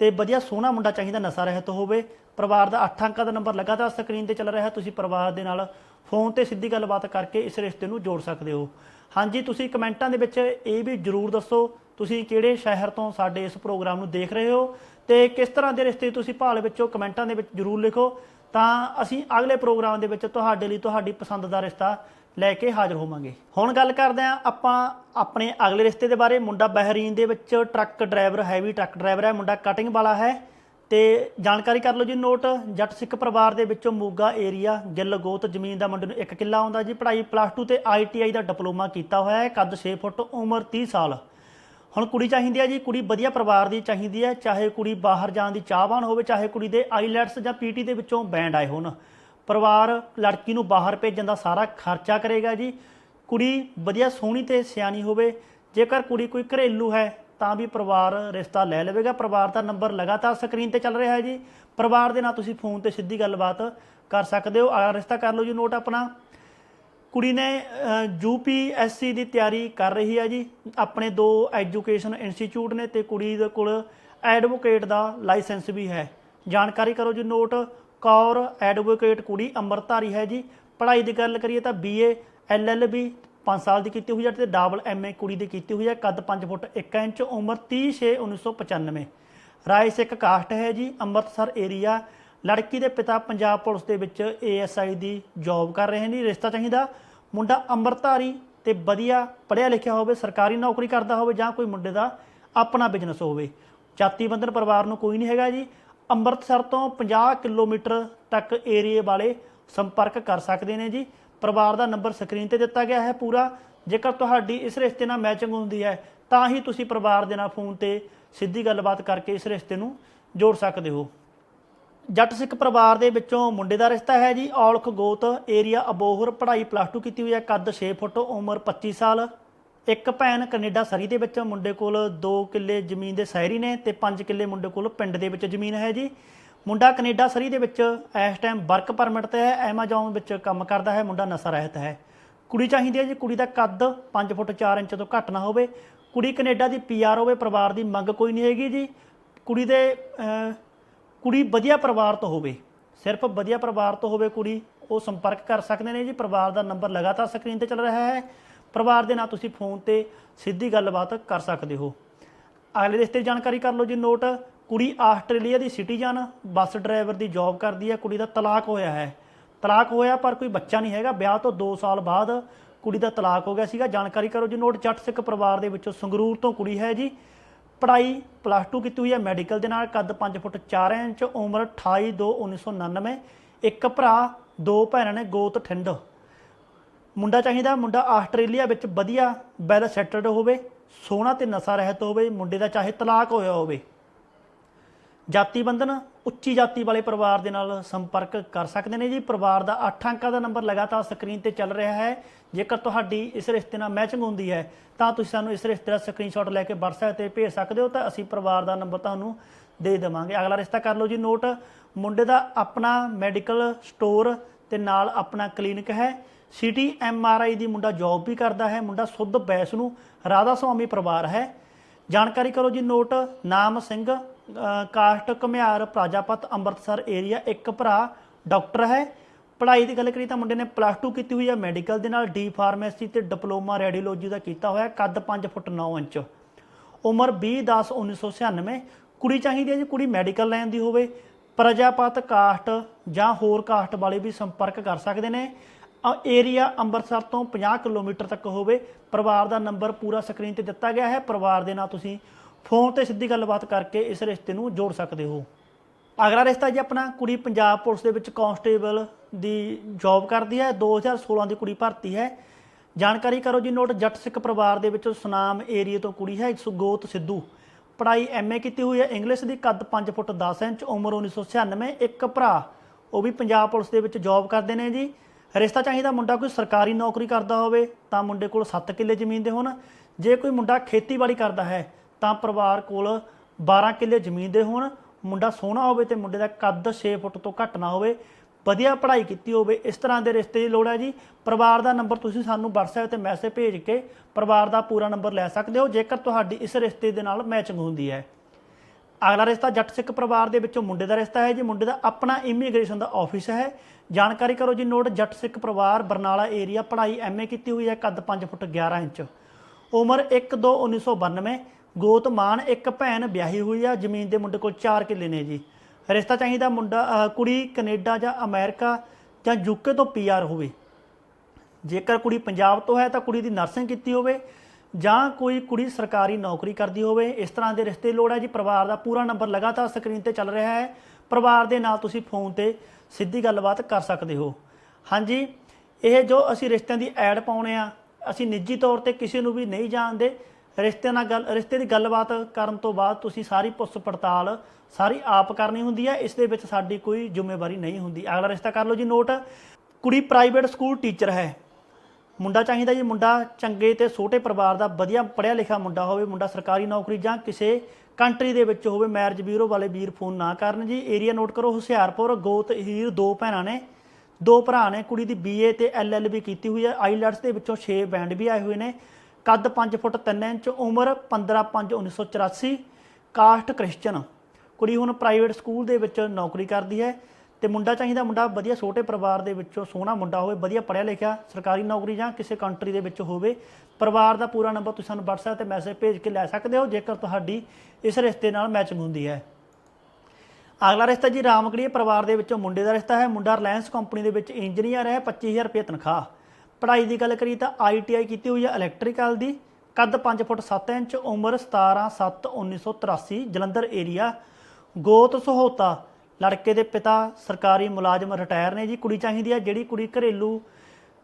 ਤੇ ਵਧੀਆ ਸੋਹਣਾ ਮੁੰਡਾ ਚਾਹੀਦਾ, ਨਸ਼ਾ ਰਹਿਤ ਹੋਵੇ। ਪਰਿਵਾਰ ਦਾ 8 ਅੰਕਾਂ ਦਾ ਨੰਬਰ ਲਗਾਤਾਰ ਸਕਰੀਨ ਤੇ ਚੱਲ ਰਿਹਾ, ਤੁਸੀਂ ਪਰਿਵਾਰ ਦੇ ਨਾਲ ਫੋਨ ਤੇ ਸਿੱਧੀ ਗੱਲਬਾਤ ਕਰਕੇ ਇਸ ਰਿਸ਼ਤੇ ਨੂੰ ਜੋੜ ਸਕਦੇ ਹੋ। ਹਾਂਜੀ, ਤੁਸੀਂ ਕਮੈਂਟਾਂ ਦੇ ਵਿੱਚ ਇਹ ਵੀ ਜਰੂਰ ਦੱਸੋ, ਤੁਸੀਂ ਕਿਹੜੇ ਸ਼ਹਿਰ ਤੋਂ ਸਾਡੇ ਇਸ ਪ੍ਰੋਗਰਾਮ ਨੂੰ ਦੇਖ ਰਹੇ ਹੋ? ਤੇ ਕਿਸ ਤਰ੍ਹਾਂ ਦੇ ਰਿਸ਼ਤੇ ਤੁਸੀਂ ਭਾਲ ਵਿੱਚੋਂ ਕਮੈਂਟਾਂ ਦੇ ਵਿੱਚ ਜਰੂਰ ਲਿਖੋ, ਤਾਂ ਅਸੀਂ ਅਗਲੇ ਪ੍ਰੋਗਰਾਮ ਦੇ ਵਿੱਚ ਤੁਹਾਡੇ ਲਈ ਤੁਹਾਡੀ ਪਸੰਦ ਦਾ ਰਿਸ਼ਤਾ ਲੈ ਕੇ ਹਾਜ਼ਰ ਹੋਵਾਂਗੇ। ਹੁਣ ਗੱਲ ਕਰਦੇ ਹਾਂ ਆਪਾਂ ਆਪਣੇ ਅਗਲੇ ਰਿਸ਼ਤੇ ਦੇ ਬਾਰੇ। ਮੁੰਡਾ ਬਹਿਰੀਨ ਦੇ ਵਿੱਚ truck driver, heavy truck driver ਹੈ, ਮੁੰਡਾ ਕਟਿੰਗ ਵਾਲਾ ਹੈ। ਤੇ ਜਾਣਕਾਰੀ ਕਰ ਲਓ ਜੀ ਨੋਟ, ਜੱਟ ਸਿੱਖ ਪਰਿਵਾਰ ਦੇ ਵਿੱਚੋਂ ਮੋਗਾ ਏਰੀਆ, ਗਿੱਲ ਗੋਤ ਜ਼ਮੀਨ ਦਾ ਮੁੰਡੇ ਨੂੰ 1 ਕਿੱਲਾ ਆਉਂਦਾ ਜੀ। ਪੜ੍ਹਾਈ ਪਲੱਸ 2 ਤੇ ਆਈਟੀਆਈ ਦਾ ਡਿਪਲੋਮਾ ਕੀਤਾ ਹੋਇਆ ਹੈ, ਕੱਦ 6 ਫੁੱਟ, ਉਮਰ 30 ਸਾਲ। ਹੁਣ ਕੁੜੀ ਚਾਹੀਦੀ ਹੈ ਜੀ, ਕੁੜੀ ਵਧੀਆ ਪਰਿਵਾਰ ਦੀ ਚਾਹੀਦੀ ਹੈ ਚਾਹੇ ਕੁੜੀ ਬਾਹਰ ਜਾਣ ਦੀ ਚਾਹਵਾਨ ਹੋਵੇ, ਚਾਹੇ ਕੁੜੀ ਦੇ ਆਈਲੈਟਸ ਜਾਂ ਪੀਟੀ ਦੇ ਵਿੱਚੋਂ ਬੈਂਡ ਆਏ ਹੋਣ। ਪਰਿਵਾਰ, ਲੜਕੀ ਨੂੰ ਬਾਹਰ ਭੇਜਣ ਦਾ ਸਾਰਾ ਖਰਚਾ ਕਰੇਗਾ ਜੀ। ਕੁੜੀ ਵਧੀਆ ਸੋਹਣੀ ਤੇ ਸਿਆਣੀ ਹੋਵੇ, ਜੇਕਰ ਕੁੜੀ ਕੋਈ ਘਰੇਲੂ ਹੈ, ਤਾਂ ਵੀ ਪਰਿਵਾਰ ਰਿਸ਼ਤਾ ਲੈ ਲਵੇਗਾ। ਪਰਿਵਾਰ ਦਾ ਨੰਬਰ ਲਗਾਤਾਰ ਸਕਰੀਨ ਤੇ ਚੱਲ ਰਿਹਾ ਹੈ ਜੀ। ਪਰਿਵਾਰ ਦੇ ਨਾਲ ਤੁਸੀਂ ਫੋਨ ਤੇ ਸਿੱਧੀ ਗੱਲਬਾਤ ਕਰ ਸਕਦੇ ਹੋ। ਅਗਲਾ ਰਿਸ਼ਤਾ ਕਰ ਲਓ ਜੀ ਨੋਟ ਆਪਣਾ। ਕੁੜੀ ਨੇ ਯੂਪੀਐਸਸੀ ਦੀ ਤਿਆਰੀ ਕਰ ਰਹੀ ਹੈ ਜੀ। ਆਪਣੇ ਦੋ ਐਜੂਕੇਸ਼ਨ ਇੰਸਟੀਚਿਊਟ ਨੇ ਤੇ ਕੁੜੀ ਦੇ ਕੋਲ ਐਡਵੋਕੇਟ ਦਾ ਲਾਇਸੈਂਸ ਵੀ ਹੈ। ਜਾਣਕਾਰੀ ਕਰੋ ਜੀ ਨੋਟ, ਕੌਰ ਐਡਵੋਕੇਟ ਕੁੜੀ ਅੰਮ੍ਰਿਤਧਾਰੀ ਹੈ ਜੀ। ਪੜ੍ਹਾਈ ਦੀ ਗੱਲ ਕਰੀਏ ਤਾਂ ਬੀਏ ਐਲਐਲਬੀ 5 ਸਾਲ ਦੀ ਕੀਤੀ ਹੋਈ ਹੈ ਤੇ ਡਬਲ ਐਮਏ ਕੁੜੀ ਦੀ ਕੀਤੀ ਹੋਈ ਹੈ, ਕੱਦ 5 ਫੁੱਟ 1 ਇੰਚ, ਉਮਰ 30 6 1995 ਰਾਏ ਸਿੱਖ ਕਾਸਟ ਹੈ ਜੀ, ਅੰਮ੍ਰਿਤਸਰ ਏਰੀਆ ਲੜਕੀ ਦੇ ਪਿਤਾ ਪੰਜਾਬ ਪੁਲਿਸ ਦੇ ਵਿੱਚ ਏਐਸਆਈ ਦੀ ਜੌਬ ਕਰ ਰਹੇ ਨੇ, ਰਿਸ਼ਤਾ ਚਾਹੀਦਾ। ਮੁੰਡਾ ਅੰਮ੍ਰਿਤਧਾਰੀ ਤੇ ਵਧੀਆ ਪੜ੍ਹਿਆ ਲਿਖਿਆ ਹੋਵੇ, ਸਰਕਾਰੀ ਨੌਕਰੀ ਕਰਦਾ ਹੋਵੇ ਜਾਂ ਕੋਈ ਮੁੰਡੇ ਦਾ ਆਪਣਾ ਬਿਜ਼ਨਸ ਹੋਵੇ। ਜਾਤੀ ਬੰਧਨ ਪਰਿਵਾਰ ਨੂੰ ਕੋਈ ਨਹੀਂ ਹੈਗਾ ਜੀ। ਅੰਮ੍ਰਿਤਸਰ ਤੋਂ 50 ਕਿਲੋਮੀਟਰ ਤੱਕ ਏਰੀਏ ਵਾਲੇ ਸੰਪਰਕ ਕਰ ਸਕਦੇ ਨੇ ਜੀ। ਪਰਿਵਾਰ ਦਾ ਨੰਬਰ ਸਕਰੀਨ ਤੇ ਦਿੱਤਾ ਗਿਆ ਹੈ ਪੂਰਾ। ਜੇਕਰ ਤੁਹਾਡੀ ਇਸ ਰਿਸ਼ਤੇ ਨਾਲ ਮੈਚਿੰਗ ਹੁੰਦੀ ਹੈ, ਤਾਂ ਹੀ ਤੁਸੀਂ ਪਰਿਵਾਰ ਦੇ ਨਾਲ ਫੋਨ ਤੇ ਸਿੱਧੀ ਗੱਲਬਾਤ ਕਰਕੇ ਇਸ ਰਿਸ਼ਤੇ ਨੂੰ ਜੋੜ ਸਕਦੇ ਹੋ। ਜੱਟ ਸਿੱਖ ਪਰਿਵਾਰ ਦੇ ਵਿੱਚੋਂ ਮੁੰਡੇ ਦਾ ਰਿਸ਼ਤਾ ਹੈ ਜੀ। ਔਲਖ ਗੋਤ ਏਰੀਆ ਅਬੋਹਰ ਪੜ੍ਹਾਈ ਪਲੱਸ 2 ਕੀਤੀ ਹੋਈ ਹੈ। ਕੱਦ 6 ਫੁੱਟ, ਉਮਰ 25 ਸਾਲ। ਇੱਕ ਭੈਣ ਕੈਨੇਡਾ ਸਰੀ ਦੇ ਵਿੱਚ, ਮੁੰਡੇ ਕੋਲ 2 ਕਿੱਲੇ ਜ਼ਮੀਨ ਦੇ ਸ਼ਹਿਰੀ ਨੇ ਤੇ 5 ਕਿੱਲੇ ਮੁੰਡੇ ਕੋਲ ਪਿੰਡ ਦੇ ਵਿੱਚ ਜ਼ਮੀਨ ਹੈ ਜੀ। ਮੁੰਡਾ ਕੈਨੇਡਾ ਸਰੀ ਦੇ ਵਿੱਚ ਇਸ ਟਾਈਮ ਵਰਕ ਪਰਮਿਟ ਤੇ ਹੈ ਐਮਾਜ਼ੋਨ ਵਿੱਚ ਕੰਮ ਕਰਦਾ ਹੈ, ਮੁੰਡਾ ਨਸ਼ਾ ਰਹਿਤ ਹੈ। ਕੁੜੀ ਚਾਹੀਦੀ ਹੈ ਜੀ। ਕੁੜੀ ਦਾ ਕੱਦ 5 ਫੁੱਟ 4 ਇੰਚ ਤੋਂ ਘੱਟ ਨਾ ਹੋਵੇ। ਕੁੜੀ ਕੈਨੇਡਾ ਦੀ ਪੀਆਰ ਹੋਵੇ ਪਰਿਵਾਰ ਦੀ ਮੰਗ ਕੋਈ ਨਹੀਂ ਹੈਗੀ ਜੀ। ਕੁੜੀ ਦੇ ਕੁੜੀ ਵਧੀਆ ਪਰਿਵਾਰ ਤੋਂ ਹੋਵੇ, ਸਿਰਫ ਵਧੀਆ ਪਰਿਵਾਰ ਤੋਂ ਹੋਵੇ ਕੁੜੀ, ਉਹ ਸੰਪਰਕ ਕਰ ਸਕਦੇ ਨੇ ਜੀ, ਪਰਿਵਾਰ ਦਾ ਨੰਬਰ ਲਗਾਤਾਰ ਸਕਰੀਨ ਤੇ ਚੱਲ ਰਿਹਾ ਹੈ। ਪਰਿਵਾਰ ਦੇ ਨਾਲ ਤੁਸੀਂ ਫੋਨ ਤੇ ਸਿੱਧੀ ਗੱਲਬਾਤ ਕਰ ਸਕਦੇ ਹੋ। ਅਗਲੇ ਰਿਸ਼ਤੇ ਦੀ ਜਾਣਕਾਰੀ ਕਰ ਲਓ ਜੀ, ਨੋਟ। ਕੁੜੀ ਆਸਟ੍ਰੇਲੀਆ ਦੀ ਸਿਟੀਜ਼ਨ, ਬੱਸ ਡਰਾਈਵਰ ਦੀ ਜੌਬ ਕਰਦੀ ਹੈ, ਕੁੜੀ ਦਾ ਤਲਾਕ ਹੋਇਆ ਹੈ। ਤਲਾਕ ਹੋਇਆ ਪਰ ਕੋਈ ਬੱਚਾ ਨਹੀਂ ਹੈਗਾ, ਵਿਆਹ ਤੋਂ 2 ਸਾਲ ਬਾਅਦ ਕੁੜੀ ਦਾ ਤਲਾਕ ਹੋ ਗਿਆ ਸੀਗਾ। ਜਾਣਕਾਰੀ ਕਰੋ ਜੀ, ਨੋਟ। ਜੱਟ ਸਿੱਖ ਪਰਿਵਾਰ ਦੇ ਵਿੱਚੋਂ ਸੰਗਰੂਰ ਤੋਂ ਕੁੜੀ ਹੈ ਜੀ। ਪੜ੍ਹਾਈ ਪਲੱਸ 2 ਕੀਤੀ ਹੋਈ ਹੈ ਮੈਡੀਕਲ ਦੇ ਨਾਲ, ਕੱਦ 5 ਫੁੱਟ 4 ਇੰਚ, ਉਮਰ 28 2 1999 ਇੱਕ ਭਰਾ, ਦੋ ਭੈਣਾਂ ਨੇ, ਗੋਤ ਠਿੰਡ। ਮੁੰਡਾ ਚਾਹੀਦਾ, ਮੁੰਡਾ ਆਸਟ੍ਰੇਲੀਆ ਵਿੱਚ ਵਧੀਆ ਵੈਲ ਸੈਟਲਡ ਹੋਵੇ, ਸੋਹਣਾ ਤੇ ਨਸ਼ਾ ਰਹਿਤ ਹੋਵੇ, ਮੁੰਡੇ ਦਾ ਚਾਹੇ ਤਲਾਕ ਹੋਇਆ ਹੋਵੇ। ਜਾਤੀ ਬੰਧਨ ਉੱਚੀ ਜਾਤੀ ਵਾਲੇ ਪਰਿਵਾਰ ਦੇ ਨਾਲ ਸੰਪਰਕ ਕਰ ਸਕਦੇ ਨੇ ਜੀ। ਪਰਿਵਾਰ ਦਾ 8 ਅੰਕਾਂ ਦਾ ਨੰਬਰ ਲਗਾਤਾਰ ਸਕਰੀਨ ਤੇ ਚੱਲ ਰਿਹਾ ਹੈ। ਜੇਕਰ ਤੁਹਾਡੀ ਇਸ ਰਿਸ਼ਤੇ ਨਾਲ ਮੈਚਿੰਗ ਹੁੰਦੀ ਹੈ, ਤਾਂ ਤੁਸੀਂ ਸਾਨੂੰ ਇਸ ਰਿਸ਼ਤੇ ਦਾ ਸਕਰੀਨਸ਼ਾਟ ਲੈ ਕੇ WhatsApp ਤੇ ਭੇਜ ਸਕਦੇ ਹੋ, ਤਾਂ ਅਸੀਂ ਪਰਿਵਾਰ ਦਾ ਨੰਬਰ ਤੁਹਾਨੂੰ ਦੇ ਦੇਵਾਂਗੇ। ਅਗਲਾ ਰਿਸ਼ਤਾ ਕਰ ਲਓ ਜੀ ਨੋਟ। ਮੁੰਡੇ ਦਾ ਆਪਣਾ ਮੈਡੀਕਲ ਸਟੋਰ ਤੇ ਨਾਲ ਆਪਣਾ ਕਲੀਨਿਕ ਹੈ। ਸਿਟੀ ਐੱਮ ਆਰ ਆਈ ਦੀ ਮੁੰਡਾ ਜੌਬ ਵੀ ਕਰਦਾ ਹੈ। ਮੁੰਡਾ ਸੁੱਧ ਬੈਸ ਨੂੰ ਰਾਧਾ ਸੁਆਮੀ ਪਰਿਵਾਰ ਹੈ। ਜਾਣਕਾਰੀ ਕਰੋ ਜੀ ਨੋਟ। ਨਾਮ ਸਿੰਘ। ਕਾਸਟ ਘੁਮਿਆਰ ਪ੍ਰਾਜਾਪਤ ਅੰਮ੍ਰਿਤਸਰ ਏਰੀਆ ਇੱਕ ਭਰਾ ਡਾਕਟਰ ਹੈ। ਪੜ੍ਹਾਈ ਦੀ ਗੱਲ ਕਰੀ ਤਾਂ ਮੁੰਡੇ ਨੇ ਪਲੱਸ 2 ਕੀਤੀ ਹੋਈ ਹੈ। ਮੈਡੀਕਲ ਦੇ ਨਾਲ ਡੀ ਫਾਰਮੇਸੀ ਤੇ ਡਿਪਲੋਮਾ ਰੇਡੀਓਲੋਜੀ ਦਾ ਕੀਤਾ ਹੋਇਆ। ਕੱਦ 5 ਫੁੱਟ 9 ਇੰਚ। ਉਮਰ 20 10 1996 ਕੁੜੀ ਚਾਹੀਦੀ ਹੈ ਜੀ, ਕੁੜੀ ਮੈਡੀਕਲ ਲਾਈਨ ਦੀ ਹੋਵੇ। ਪ੍ਰਜਾਪਤ ਕਾਸਟ ਜਾਂ ਹੋਰ ਕਾਸਟ ਵਾਲੇ ਵੀ ਸੰਪਰਕ ਕਰ ਸਕਦੇ ਨੇ। ਅ- ਏਰੀਆ ਅੰਮ੍ਰਿਤਸਰ ਤੋਂ 50 ਕਿਲੋਮੀਟਰ ਤੱਕ ਹੋਵੇ। ਪਰਿਵਾਰ ਦਾ ਨੰਬਰ ਪੂਰਾ ਸਕਰੀਨ ਤੇ ਦਿੱਤਾ ਗਿਆ ਹੈ। ਪਰਿਵਾਰ ਦੇ ਨਾਲ ਤੁਸੀਂ ਫੋਨ ਤੇ ਸਿੱਧੀ ਗੱਲਬਾਤ ਕਰਕੇ ਇਸ ਰਿਸ਼ਤੇ ਨੂੰ ਜੋੜ ਸਕਦੇ ਹੋ। ਅਗਲਾ ਰਿਸ਼ਤਾ ਜੀ ਆਪਣਾ ਕੁੜੀ ਪੰਜਾਬ ਪੁਲਿਸ ਦੇ ਵਿੱਚ ਕਾਂਸਟੇਬਲ ਦੀ ਜੌਬ ਕਰਦੀ ਹੈ। 2016 ਦੀ ਕੁੜੀ ਭਰਤੀ ਹੈ। ਜਾਣਕਾਰੀ ਕਰੋ ਜੀ, ਨੋਟ ਜੱਟ ਸਿੱਖ ਪਰਿਵਾਰ ਦੇ ਵਿੱਚੋਂ ਸੁਨਾਮ ਏਰੀਏ ਤੋਂ ਕੁੜੀ ਹੈ। ਸੁਗੋਤ ਸਿੱਧੂ। ਪੜ੍ਹਾਈ ਐਮਏ ਕੀਤੀ ਹੋਈ ਹੈ। ਇੰਗਲਿਸ਼ ਦੀ ਕੱਦ 5 ਫੁੱਟ 10 ਇੰਚ, ਉਮਰ 1996 ਇੱਕ ਭਰਾ। ਉਹ ਵੀ ਪੰਜਾਬ ਪੁਲਿਸ ਦੇ ਵਿੱਚ ਜੌਬ ਕਰਦੇ ਨੇ ਜੀ। ਰਿਸ਼ਤਾ ਚਾਹੀਦਾ ਮੁੰਡਾ ਕੋਈ ਸਰਕਾਰੀ ਨੌਕਰੀ ਕਰਦਾ ਹੋਵੇ ਤਾਂ ਮੁੰਡੇ ਕੋਲ 7 ਕਿੱਲੇ ਜ਼ਮੀਨ ਦੇ ਹੋਣ। ਜੇ ਕੋਈ ਮੁੰਡਾ ਖੇਤੀਬਾੜੀ ਕਰਦਾ ਹੈ ਤਾਂ ਪਰਿਵਾਰ ਕੋਲ 12 ਕਿੱਲੇ ਜ਼ਮੀਨ ਦੇ ਹੋਣ, ਮੁੰਡਾ ਸੋਹਣਾ ਹੋਵੇ ਤੇ ਮੁੰਡੇ ਦਾ ਕੱਦ 6 ਫੁੱਟ ਤੋਂ ਘੱਟ ਨਾ ਹੋਵੇ, ਵਧੀਆ ਪੜ੍ਹਾਈ ਕੀਤੀ ਹੋਵੇ, ਇਸ ਤਰ੍ਹਾਂ ਦੇ ਰਿਸ਼ਤੇ ਦੀ ਲੋੜ ਹੈ ਜੀ। ਪਰਿਵਾਰ ਦਾ ਨੰਬਰ ਤੁਸੀਂ ਸਾਨੂੰ WhatsApp ਤੇ ਮੈਸੇਜ ਭੇਜ ਕੇ ਪਰਿਵਾਰ ਦਾ ਪੂਰਾ ਨੰਬਰ ਲੈ ਸਕਦੇ ਹੋ, ਜੇਕਰ ਤੁਹਾਡੀ ਇਸ ਰਿਸ਼ਤੇ ਦੇ ਨਾਲ ਮੈਚਿੰਗ ਹੁੰਦੀ ਹੈ। ਅਗਲਾ ਰਿਸ਼ਤਾ ਜੱਟ ਸਿੱਖ ਪਰਿਵਾਰ ਦੇ ਵਿੱਚੋਂ ਮੁੰਡੇ ਦਾ ਰਿਸ਼ਤਾ ਹੈ ਜੀ। ਮੁੰਡੇ ਦਾ ਆਪਣਾ ਇਮੀਗ੍ਰੇਸ਼ਨ ਦਾ ਆਫਿਸ ਹੈ। ਜਾਣਕਾਰੀ ਕਰੋ ਜੀ ਨੋਟ, ਜੱਟ ਸਿੱਖ ਪਰਿਵਾਰ ਬਰਨਾਲਾ ਏਰੀਆ ਪੜ੍ਹਾਈ ਐਮਏ ਕੀਤੀ ਹੋਈ ਹੈ, ਕੱਦ 5 ਫੁੱਟ 11 ਇੰਚ। ਉਮਰ 1 2 1992 ਗੋਤ ਮਾਨ ਇੱਕ ਭੈਣ ਵਿਆਹੀ ਹੋਈ ਆ, ਜ਼ਮੀਨ ਦੇ ਮੁੰਡੇ ਕੋਲ 4 ਕਿੱਲੇ ਨੇ ਜੀ। ਰਿਸ਼ਤਾ ਚਾਹੀਦਾ ਮੁੰਡਾ, ਅਹ, ਕੁੜੀ ਕੈਨੇਡਾ ਜਾਂ ਅਮਰੀਕਾ ਜਾਂ ਯੂਕੇ ਤੋਂ ਪੀਆਰ ਹੋਵੇ। ਜੇਕਰ ਕੁੜੀ ਪੰਜਾਬ ਤੋਂ ਹੈ ਤਾਂ ਕੁੜੀ ਦੀ ਨਰਸਿੰਗ ਕੀਤੀ ਹੋਵੇ ਜਾਂ ਕੋਈ ਕੁੜੀ ਸਰਕਾਰੀ ਨੌਕਰੀ ਕਰਦੀ ਹੋਵੇ, ਇਸ ਤਰ੍ਹਾਂ ਦੇ ਰਿਸ਼ਤੇ ਦੀ ਲੋੜ ਹੈ ਜੀ। ਪਰਿਵਾਰ ਦਾ ਪੂਰਾ ਨੰਬਰ ਲਗਾਤਾਰ ਸਕਰੀਨ ਤੇ ਚੱਲ ਰਿਹਾ ਹੈ। ਪਰਿਵਾਰ ਦੇ ਨਾਲ ਤੁਸੀਂ ਫੋਨ ਤੇ ਸਿੱਧੀ ਗੱਲਬਾਤ ਕਰ ਸਕਦੇ ਹੋ। ਹਾਂਜੀ, ਇਹ ਜੋ ਅਸੀਂ ਰਿਸ਼ਤਿਆਂ ਦੀ ਐਡ ਪਾਉਣੇ ਆ, ਅਸੀਂ ਨਿੱਜੀ ਤੌਰ ਤੇ ਕਿਸੇ ਨੂੰ ਵੀ ਨਹੀਂ ਜਾਣਦੇ। ਰਿਸ਼ਤੇ ਨਾਲ ਗੱਲ ਰਿਸ਼ਤੇ ਦੀ ਗੱਲਬਾਤ ਕਰਨ ਤੋਂ ਬਾਅਦ ਤੁਸੀਂ ਸਾਰੀ ਪੁੱਛ ਪੜਤਾਲ ਸਾਰੀ ਆਪ ਕਰਨੀ ਹੁੰਦੀ ਹੈ, ਇਸ ਦੇ ਵਿੱਚ ਸਾਡੀ ਕੋਈ ਜ਼ਿੰਮੇਵਾਰੀ ਨਹੀਂ ਹੁੰਦੀ। ਅਗਲਾ ਰਿਸ਼ਤਾ ਕਰ ਲਓ ਜੀ ਨੋਟ। ਕੁੜੀ ਪ੍ਰਾਈਵੇਟ ਸਕੂਲ ਟੀਚਰ ਹੈ। ਮੁੰਡਾ ਚਾਹੀਦਾ ਜੀ, ਮੁੰਡਾ ਚੰਗੇ ਤੇ ਛੋਟੇ ਪਰਿਵਾਰ ਦਾ ਵਧੀਆ ਪੜ੍ਹਿਆ ਲਿਖਿਆ ਮੁੰਡਾ ਹੋਵੇ, ਮੁੰਡਾ ਸਰਕਾਰੀ ਨੌਕਰੀ ਜਾਂ ਕਿਸੇ ਕੰਟਰੀ ਦੇ ਵਿੱਚ ਹੋਵੇ ਮੈਰਿਜ ਬਿਊਰੋ ਵਾਲੇ ਵੀਰ ਫੋਨ ਨਾ ਕਰਨ ਜੀ। ਏਰੀਆ ਨੋਟ ਕਰੋ, ਹੁਸ਼ਿਆਰਪੁਰ, ਗੋਤ, ਹੀਰ ਦੋ ਭੈਣਾਂ ਨੇ। ਦੋ ਭਰਾ ਨੇ, ਕੁੜੀ ਦੀ ਬੀਏ ਤੇ ਐਲਐਲਬੀ ਕੀਤੀ ਹੋਈ ਹੈ। ਆਈਲੈਟਸ ਦੇ ਵਿੱਚੋਂ 6 ਬੈਂਡ ਵੀ ਆਏ ਹੋਏ ਨੇ। ਕੱਦ 5 ਫੁੱਟ 3 ਇੰਚ, ਉਮਰ 15 5 1984 ਕਾਸਟ ਕ੍ਰਿਸਚਨ। ਕੁੜੀ ਹੁਣ ਪ੍ਰਾਈਵੇਟ ਸਕੂਲ ਦੇ ਵਿੱਚ ਨੌਕਰੀ ਕਰਦੀ ਹੈ ਤੇ ਮੁੰਡਾ ਚਾਹੀਦਾ ਮੁੰਡਾ ਵਧੀਆ ਛੋਟੇ ਪਰਿਵਾਰ ਦੇ ਵਿੱਚੋਂ ਸੋਹਣਾ ਮੁੰਡਾ ਹੋਵੇ, ਵਧੀਆ ਪੜ੍ਹਿਆ ਲਿਖਿਆ ਸਰਕਾਰੀ ਨੌਕਰੀ ਜਾਂ ਕਿਸੇ ਕੰਟਰੀ ਦੇ ਵਿੱਚ ਹੋਵੇ, ਪਰਿਵਾਰ ਦਾ ਪੂਰਾ ਨੰਬਰ ਤੁਸੀਂ ਸਾਨੂੰ WhatsApp ਤੇ ਮੈਸੇਜ ਭੇਜ ਕੇ ਲੈ ਸਕਦੇ ਹੋ, ਜੇਕਰ ਤੁਹਾਡੀ ਇਸ ਰਿਸ਼ਤੇ ਨਾਲ ਮੈਚਿੰਗ ਹੁੰਦੀ ਹੈ। ਅਗਲਾ ਰਿਸ਼ਤਾ ਜੀ ਰਾਮਗੜੀਏ ਪਰਿਵਾਰ ਦੇ ਵਿੱਚੋਂ ਮੁੰਡੇ ਦਾ ਰਿਸ਼ਤਾ ਹੈ, ਮੁੰਡਾ ਰਿਲਾਇੰਸ ਕੰਪਨੀ ਦੇ ਵਿੱਚ ਇੰਜੀਨੀਅਰ ਹੈ 25000 ਰੁਪਏ ਤਨਖਾਹ। ਪੜ੍ਹਾਈ ਦੀ ਗੱਲ ਕਰੀ ਤਾਂ ਆਈਟੀਆਈ ਕੀਤੀ ਹੋਈ ਹੈ ਇਲੈਕਟ੍ਰੀਕਲ ਦੀ, ਕੱਦ 5 ਫੁੱਟ 7 ਇੰਚ, ਉਮਰ 17 7 1983 ਜਲੰਧਰ ਏਰੀਆ ਗੋਤ ਸਹੋਤਾ, ਲੜਕੇ ਦੇ ਪਿਤਾ, ਸਰਕਾਰੀ ਮੁਲਾਜ਼ਮ ਰਿਟਾਇਰ ਨੇ ਜੀ, ਕੁੜੀ ਚਾਹੀਦੀ ਹੈ, ਜਿਹੜੀ ਕੁੜੀ ਘਰੇਲੂ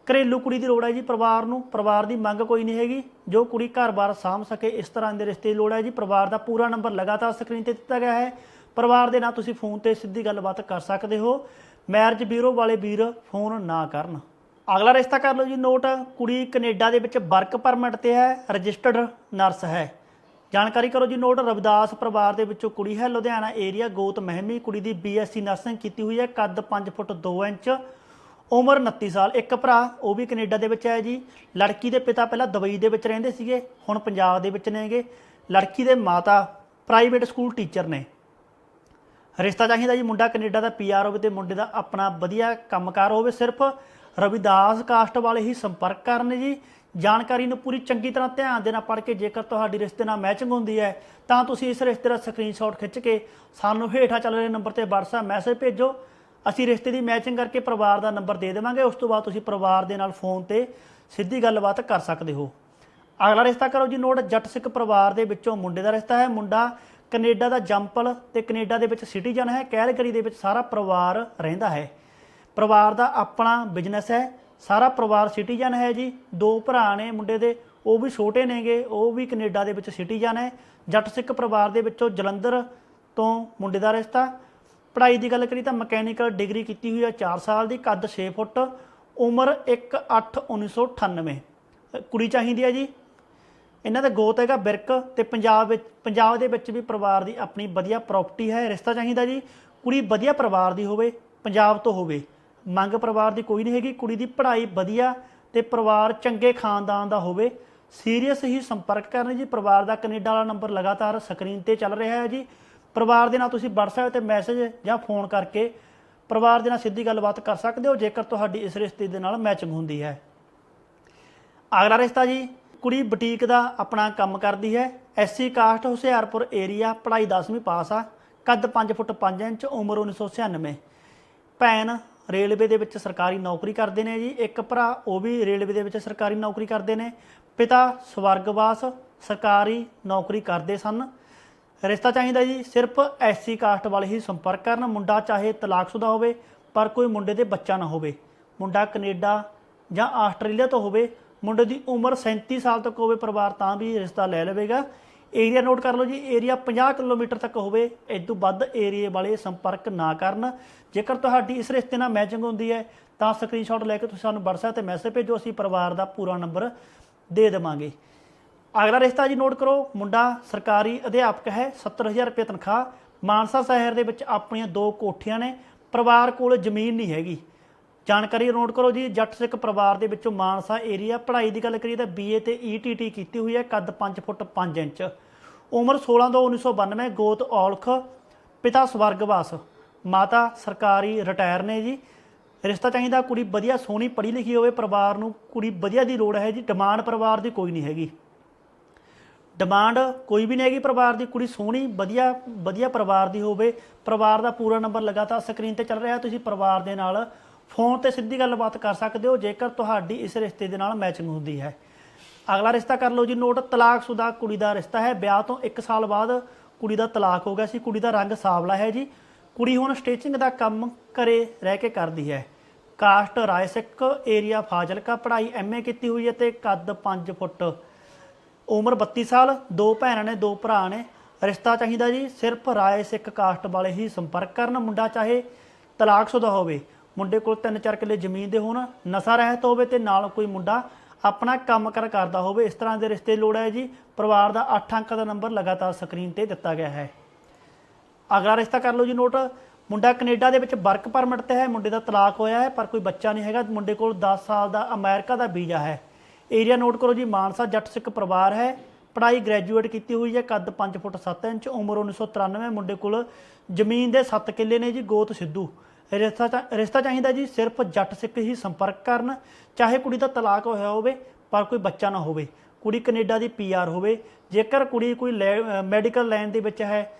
ਘਰੇਲੂ ਕੁੜੀ ਦੀ ਲੋੜ ਹੈ ਜੀ ਪਰਿਵਾਰ ਨੂੰ, ਪਰਿਵਾਰ ਦੀ ਮੰਗ ਕੋਈ ਨਹੀਂ ਹੈਗੀ, ਜੋ ਕੁੜੀ ਘਰ-ਬਾਰ ਸਾਂਭ ਸਕੇ, ਇਸ ਤਰ੍ਹਾਂ ਦੇ ਰਿਸ਼ਤੇ ਦੀ ਲੋੜ ਹੈ ਜੀ, ਪਰਿਵਾਰ ਦਾ ਪੂਰਾ ਨੰਬਰ ਲਗਾਤਾਰ ਸਕਰੀਨ ਤੇ ਦਿੱਤਾ ਗਿਆ ਹੈ, ਪਰਿਵਾਰ ਦੇ ਨਾਲ ਤੁਸੀਂ ਫੋਨ ਤੇ ਸਿੱਧੀ ਗੱਲਬਾਤ ਕਰ ਸਕਦੇ ਹੋ ਮੈਰਿਜ ਬਿਊਰੋ ਵਾਲੇ ਵੀਰ ਫੋਨ ਨਾ ਕਰਨ। ਅਗਲਾ ਰਿਸ਼ਤਾ ਕਰ ਲਓ ਜੀ ਨੋਟ। ਕੁੜੀ ਕੈਨੇਡਾ ਦੇ ਵਿੱਚ ਵਰਕ ਪਰਮਿਟ ਤੇ ਹੈ, ਰਜਿਸਟਰਡ ਨਰਸ ਹੈ। ਜਾਣਕਾਰੀ ਕਰੋ ਜੀ ਨੋਟ, ਰਵਿਦਾਸ ਪਰਿਵਾਰ ਦੇ ਵਿੱਚੋਂ ਕੁੜੀ ਹੈ, ਲੁਧਿਆਣਾ ਏਰੀਆ ਗੋਤ ਮਹਿਮੀ। ਕੁੜੀ ਦੀ ਬੀਐਸਸੀ ਨਰਸਿੰਗ ਕੀਤੀ ਹੋਈ ਹੈ, ਕੱਦ 5 ਫੁੱਟ 2 ਇੰਚ, ਉਮਰ 29 ਸਾਲ। ਇੱਕ ਭਰਾ, ਉਹ ਵੀ ਕੈਨੇਡਾ ਦੇ ਵਿੱਚ ਹੈ ਜੀ। ਲੜਕੀ ਦੇ ਪਿਤਾ ਪਹਿਲਾਂ ਦੁਬਈ ਦੇ ਵਿੱਚ ਰਹਿੰਦੇ ਸੀਗੇ, ਹੁਣ ਪੰਜਾਬ ਦੇ ਵਿੱਚ ਨੇਗੇ। ਲੜਕੀ ਦੇ ਮਾਤਾ ਪ੍ਰਾਈਵੇਟ ਸਕੂਲ ਟੀਚਰ ਨੇ। ਰਿਸ਼ਤਾ ਚਾਹੀਦਾ ਜੀ ਮੁੰਡਾ ਕੈਨੇਡਾ ਦਾ ਪੀਆਰ ਹੋਵੇ ਤੇ ਮੁੰਡੇ ਦਾ ਆਪਣਾ ਵਧੀਆ ਕੰਮਕਾਰ ਹੋਵੇ ਸਿਰਫ। ਰਵਿਦਾਸ ਕਾਸਟ ਵਾਲੇ ਹੀ ਸੰਪਰਕ ਕਰਨ ਜੀ। ਜਾਣਕਾਰੀ ਨੂੰ ਪੂਰੀ ਚੰਗੀ ਤਰ੍ਹਾਂ ਧਿਆਨ ਦੇ ਨਾਲ ਪੜ੍ਹ ਕੇ ਜੇਕਰ ਤੁਹਾਡੀ ਰਿਸ਼ਤੇ ਨਾਲ ਮੈਚਿੰਗ ਹੁੰਦੀ ਹੈ, ਤਾਂ ਤੁਸੀਂ ਇਸ ਰਿਸ਼ਤੇ ਦਾ ਸਕਰੀਨਸ਼ਾਟ ਖਿੱਚ ਕੇ ਸਾਨੂੰ ਹੇਠਾਂ ਚੱਲ ਰਹੇ ਨੰਬਰ ਤੇ WhatsApp ਮੈਸੇਜ ਭੇਜੋ। ਅਸੀਂ ਰਿਸ਼ਤੇ ਦੀ ਮੈਚਿੰਗ ਕਰਕੇ ਪਰਿਵਾਰ ਦਾ ਨੰਬਰ ਦੇ ਦੇਵਾਂਗੇ, ਉਸ ਤੋਂ ਬਾਅਦ ਤੁਸੀਂ ਪਰਿਵਾਰ ਦੇ ਨਾਲ ਫੋਨ ਤੇ ਸਿੱਧੀ ਗੱਲਬਾਤ ਕਰ ਸਕਦੇ ਹੋ। ਅਗਲਾ ਰਿਸ਼ਤਾ ਕਰੋ ਜੀ, ਨੋਟ ਜੱਟ ਸਿੱਖ ਪਰਿਵਾਰ ਦੇ ਵਿੱਚੋਂ ਮੁੰਡੇ ਦਾ ਰਿਸ਼ਤਾ ਹੈ। ਮੁੰਡਾ ਕੈਨੇਡਾ ਦਾ ਜੰਪਲ ਤੇ ਕੈਨੇਡਾ ਦੇ ਵਿੱਚ ਸਿਟੀਜ਼ਨ ਹੈ। ਕੈਲਗਰੀ ਦੇ ਵਿੱਚ ਸਾਰਾ ਪਰਿਵਾਰ ਰਹਿੰਦਾ ਹੈ। ਪਰਿਵਾਰ ਦਾ ਆਪਣਾ ਬਿਜ਼ਨਸ ਹੈ ਸਾਰਾ ਪਰਿਵਾਰ ਸਿਟੀਜ਼ਨ ਹੈ ਜੀ ਦੋ ਭਰਾ ਨੇ ਮੁੰਡੇ ਦੇ ਉਹ ਵੀ ਛੋਟੇ ਨੇਗੇ ਉਹ ਵੀ ਕੈਨੇਡਾ ਦੇ ਵਿੱਚ ਸਿਟੀਜ਼ਨ ਹੈ। ਜੱਟ ਸਿੱਖ ਪਰਿਵਾਰ ਦੇ ਵਿੱਚੋਂ ਜਲੰਧਰ ਤੋਂ ਮੁੰਡੇ ਦਾ ਰਿਸ਼ਤਾ। ਪੜ੍ਹਾਈ ਦੀ ਗੱਲ ਕਰੀ ਤਾਂ ਮਕੈਨੀਕਲ ਡਿਗਰੀ ਕੀਤੀ ਹੋਈ ਹੈ 4 ਸਾਲ ਦੀ ਕੱਦ 6 ਫੁੱਟ ਉਮਰ 1/8/1998 ਅ, ਕੁੜੀ ਚਾਹੀਦੀ ਹੈ ਜੀ। ਇਹਨਾਂ ਦਾ ਗੋਤ ਹੈਗਾ ਬਿਰਕ ਤੇ ਪੰਜਾਬ ਵਿੱਚ ਪੰਜਾਬ ਦੇ ਵਿੱਚ ਵੀ ਪਰਿਵਾਰ ਦੀ ਆਪਣੀ ਵਧੀਆ ਪ੍ਰਾਪਰਟੀ ਹੈ ਰਿਸ਼ਤਾ ਚਾਹੀਦਾ ਜੀ। ਕੁੜੀ ਵਧੀਆ ਪਰਿਵਾਰ ਦੀ ਹੋਵੇ ਪੰਜਾਬ ਤੋਂ ਹੋਵੇ। ਮੰਗ ਪਰਿਵਾਰ ਦੀ ਕੋਈ ਨਹੀਂ ਹੈਗੀ, ਕੁੜੀ ਦੀ ਪੜ੍ਹਾਈ ਵਧੀਆ ਤੇ ਪਰਿਵਾਰ ਚੰਗੇ ਖਾਨਦਾਨ ਦਾ ਹੋਵੇ। ਸੀਰੀਅਸ ਹੀ ਸੰਪਰਕ ਕਰਨ ਜੀ, ਪਰਿਵਾਰ ਦਾ ਕੈਨੇਡਾ ਵਾਲਾ ਨੰਬਰ ਲਗਾਤਾਰ ਸਕਰੀਨ ਤੇ ਚੱਲ ਰਿਹਾ ਹੈ ਜੀ। ਪਰਿਵਾਰ ਦੇ ਨਾਲ ਤੁਸੀਂ WhatsApp ਤੇ ਮੈਸੇਜ ਜਾਂ ਫੋਨ ਕਰਕੇ ਪਰਿਵਾਰ ਦੇ ਨਾਲ ਸਿੱਧੀ ਗੱਲਬਾਤ ਕਰ ਸਕਦੇ ਹੋ, ਜੇਕਰ ਤੁਹਾਡੀ ਇਸ ਰਿਸ਼ਤੇ ਦੇ ਨਾਲ ਮੈਚਿੰਗ ਹੁੰਦੀ ਹੈ। ਅਗਲਾ ਰਿਸ਼ਤਾ ਜੀ, ਕੁੜੀ ਬੁਟੀਕ ਦਾ ਆਪਣਾ ਕੰਮ ਕਰਦੀ ਹੈ। ਐਸਸੀ ਕਾਸਟ ਹੁਸ਼ਿਆਰਪੁਰ ਏਰੀਆ ਪੜ੍ਹਾਈ 10ਵੀਂ ਪਾਸ ਆ। ਕੱਦ 5 ਫੁੱਟ 5 ਇੰਚ, ਉਮਰ 1996 ਭੈਣ ਰੇਲਵੇ ਦੇ ਵਿੱਚ ਸਰਕਾਰੀ ਨੌਕਰੀ ਕਰਦੇ ਨੇ ਜੀ। ਇੱਕ ਭਰਾ, ਉਹ ਵੀ ਰੇਲਵੇ ਦੇ ਵਿੱਚ ਸਰਕਾਰੀ ਨੌਕਰੀ ਕਰਦੇ ਨੇ। ਪਿਤਾ ਸਵਰਗਵਾਸ, ਸਰਕਾਰੀ ਨੌਕਰੀ ਕਰਦੇ ਸਨ। ਰਿਸ਼ਤਾ ਚਾਹੀਦਾ ਜੀ, ਸਿਰਫ ਐਸਸੀ ਕਾਸਟ ਵਾਲੇ ਹੀ ਸੰਪਰਕ ਕਰਨ। ਮੁੰਡਾ ਚਾਹੇ ਤਲਾਕਸ਼ੁਦਾ ਹੋਵੇ, ਪਰ ਕੋਈ ਮੁੰਡੇ ਦੇ ਬੱਚਾ ਨਾ ਹੋਵੇ। ਮੁੰਡਾ ਕੈਨੇਡਾ ਜਾਂ ਆਸਟ੍ਰੇਲੀਆ ਤੋਂ ਹੋਵੇ, ਮੁੰਡੇ ਦੀ ਉਮਰ 37 ਸਾਲ ਤੱਕ ਹੋਵੇ, ਪਰਿਵਾਰ ਤਾਂ ਵੀ ਰਿਸ਼ਤਾ ਲੈ ਲਵੇਗਾ। ਏਰੀਆ ਨੋਟ ਕਰ ਲਓ ਜੀ ਏਰੀਆ 50 ਕਿਲੋਮੀਟਰ ਤੱਕ ਹੋਵੇ, ਇਸ ਤੋਂ ਵੱਧ ਏਰੀਏ ਵਾਲੇ ਸੰਪਰਕ ਨਾ ਕਰਨ। ਜੇਕਰ ਤੁਹਾਡੀ ਇਸ ਰਿਸ਼ਤੇ ਨਾਲ ਮੈਚਿੰਗ ਹੁੰਦੀ ਹੈ, ਤਾਂ ਸਕਰੀਨਸ਼ਾਟ ਲੈ ਕੇ ਤੁਸੀਂ ਸਾਨੂੰ WhatsApp ਤੇ ਮੈਸੇਜ ਭੇਜੋ, ਅਸੀਂ ਪਰਿਵਾਰ ਦਾ ਪੂਰਾ ਨੰਬਰ ਦੇ ਦੇਵਾਂਗੇ। ਅਗਲਾ ਰਿਸ਼ਤਾ ਜੀ ਨੋਟ ਕਰੋ, ਮੁੰਡਾ ਸਰਕਾਰੀ ਅਧਿਆਪਕ ਹੈ 70000 ਰੁਪਏ ਤਨਖਾਹ। ਮਾਨਸਾ ਸ਼ਹਿਰ ਦੇ ਵਿੱਚ ਆਪਣੀਆਂ ਦੋ ਕੋਠੀਆਂ ਨੇ, ਪਰਿਵਾਰ ਕੋਲ ਜ਼ਮੀਨ ਨਹੀਂ ਹੈਗੀ। ਜਾਣਕਾਰੀ ਨੋਟ ਕਰੋ ਜੀ, ਜੱਟ ਸਿੱਖ ਪਰਿਵਾਰ ਦੇ ਵਿੱਚੋਂ ਮਾਨਸਾ ਏਰੀਆ ਪੜ੍ਹਾਈ ਦੀ ਗੱਲ ਕਰੀਏ ਤਾਂ ਬੀਏ ਤੇ ਈਟੀਟੀ ਕੀਤੀ ਹੋਈ ਹੈ, ਕੱਦ 5 ਫੁੱਟ 5 ਇੰਚ। ਉਮਰ 16 ਤੋਂ 1992 ਗੋਤ ਔਲਖ, ਪਿਤਾ ਸਵਰਗਵਾਸ। ਮਾਤਾ ਸਰਕਾਰੀ ਰਿਟਾਇਰ ਨੇ ਜੀ। ਰਿਸ਼ਤਾ ਚਾਹੀਦਾ, ਕੁੜੀ ਵਧੀਆ ਸੋਹਣੀ ਪੜ੍ਹੀ ਲਿਖੀ ਹੋਵੇ, ਪਰਿਵਾਰ ਨੂੰ ਕੁੜੀ ਵਧੀਆ ਦੀ ਲੋੜ ਹੈ ਜੀ ਡਿਮਾਂਡ ਪਰਿਵਾਰ ਦੀ ਕੋਈ ਨਹੀਂ ਹੈਗੀ। ਡਿਮਾਂਡ ਕੋਈ ਵੀ ਨਹੀਂ ਹੈਗੀ ਪਰਿਵਾਰ ਦੀ, ਕੁੜੀ ਸੋਹਣੀ, ਵਧੀਆ ਵਧੀਆ ਪਰਿਵਾਰ ਦੀ ਹੋਵੇ, ਪਰਿਵਾਰ ਦਾ ਪੂਰਾ ਨੰਬਰ ਲਗਾਤਾਰ ਸਕਰੀਨ ਤੇ ਚੱਲ ਰਿਹਾ, ਤੁਸੀਂ ਪਰਿਵਾਰ ਦੇ ਨਾਲ ਫੋਨ ਤੇ ਸਿੱਧੀ ਗੱਲਬਾਤ ਕਰ ਸਕਦੇ ਹੋ, ਜੇਕਰ ਤੁਹਾਡੀ ਇਸ ਰਿਸ਼ਤੇ ਦੇ ਨਾਲ ਮੈਚਿੰਗ ਹੁੰਦੀ ਹੈ। ਅਗਲਾ ਰਿਸ਼ਤਾ ਕਰ ਲਓ ਜੀ, ਨੋਟ ਤਲਾਕਸ਼ੁਦਾ ਕੁੜੀ ਦਾ ਰਿਸ਼ਤਾ ਹੈ। ਵਿਆਹ ਤੋਂ 1 ਸਾਲ ਬਾਅਦ ਕੁੜੀ ਦਾ ਤਲਾਕ ਹੋ ਗਿਆ ਸੀ, ਕੁੜੀ ਦਾ ਰੰਗ ਸਾਵਲਾ ਹੈ ਜੀ। ਕੁੜੀ ਹੁਣ ਸਟਿਚਿੰਗ ਦਾ ਕੰਮ ਘਰੇ ਰਹਿ ਕੇ ਕਰਦੀ ਹੈ। ਕਾਸਟ ਰਾਏ ਸਿੱਖ ਏਰੀਆ, ਫਾਜ਼ਿਲਕਾ, ਪੜ੍ਹਾਈ ਐਮਏ ਕੀਤੀ ਹੋਈ ਹੈ ਤੇ ਕੱਦ 5 ਫੁੱਟ। ਉਮਰ 32 ਸਾਲ, ਦੋ ਭੈਣਾਂ ਨੇ, ਦੋ ਭਰਾ ਨੇ। ਰਿਸ਼ਤਾ ਚਾਹੀਦਾ ਜੀ, ਸਿਰਫ ਰਾਏ ਸਿੱਖ ਕਾਸਟ ਵਾਲੇ ਹੀ ਸੰਪਰਕ ਕਰਨ, ਮੁੰਡਾ ਚਾਹੇ ਤਲਾਕਸ਼ੁਦਾ ਹੋਵੇ। ਮੁੰਡੇ ਕੋਲ 3-4 ਕਿੱਲੇ ਜ਼ਮੀਨ ਦੇ ਹੋਣ, ਨਸ਼ਾ ਰਹਿਤ ਹੋਵੇ ਤੇ ਨਾਲ ਕੋਈ ਮੁੰਡਾ ਆਪਣਾ ਕੰਮ ਕਰ ਕਰਦਾ ਹੋਵੇ, ਇਸ ਤਰ੍ਹਾਂ ਦੇ ਰਿਸ਼ਤੇ ਲੋੜ ਹੈ ਜੀ। ਪਰਿਵਾਰ ਦਾ 8 ਅੰਕ ਦਾ ਨੰਬਰ ਲਗਾਤਾਰ ਸਕਰੀਨ ਤੇ ਦਿੱਤਾ ਗਿਆ ਹੈ। ਅਗਲਾ ਰਿਸ਼ਤਾ ਕਰ ਲਓ ਜੀ ਨੋਟ। ਮੁੰਡਾ ਕੈਨੇਡਾ ਦੇ ਵਿੱਚ ਵਰਕ ਪਰਮਿਟ ਤੇ ਹੈ, ਮੁੰਡੇ ਦਾ ਤਲਾਕ ਹੋਇਆ ਹੈ, ਪਰ ਕੋਈ ਬੱਚਾ ਨਹੀਂ ਹੈਗਾ। ਮੁੰਡੇ ਕੋਲ 10 ਸਾਲ ਦਾ ਅਮਰੀਕਾ ਦਾ ਵੀਜ਼ਾ ਹੈ। ਏਰੀਆ ਨੋਟ ਕਰੋ ਜੀ, ਮਾਨਸਾ ਜੱਟ ਸਿੱਖ ਪਰਿਵਾਰ ਹੈ। ਪੜ੍ਹਾਈ ਗ੍ਰੈਜੂਏਟ ਕੀਤੀ ਹੋਈ ਹੈ, ਕੱਦ 5 ਫੁੱਟ 7 ਇੰਚ, ਉਮਰ 1993 ਮੁੰਡੇ ਕੋਲ ਜ਼ਮੀਨ ਦੇ 7 ਕਿੱਲੇ ਨੇ ਜੀ, ਗੋਤ ਸਿੱਧੂ। ਰਿਸ਼ਤਾ ਚਾ- ਰਿਸ਼ਤਾ ਚਾਹੀਦਾ ਜੀ, ਸਿਰਫ ਜੱਟ ਸਿੱਖ ਹੀ ਸੰਪਰਕ ਕਰਨ, ਚਾਹੇ ਕੁੜੀ ਦਾ ਤਲਾਕ ਹੋਇਆ ਹੋਵੇ, ਪਰ ਕੋਈ ਬੱਚਾ ਨਾ ਹੋਵੇ। ਕੁੜੀ ਕੈਨੇਡਾ ਦੀ ਪੀਆਰ ਹੋਵੇ। ਜੇਕਰ ਕੁੜੀ ਕੋਈ ਮੈਡੀਕਲ ਲਾਈਨ ਦੇ ਵਿੱਚ ਹੈ,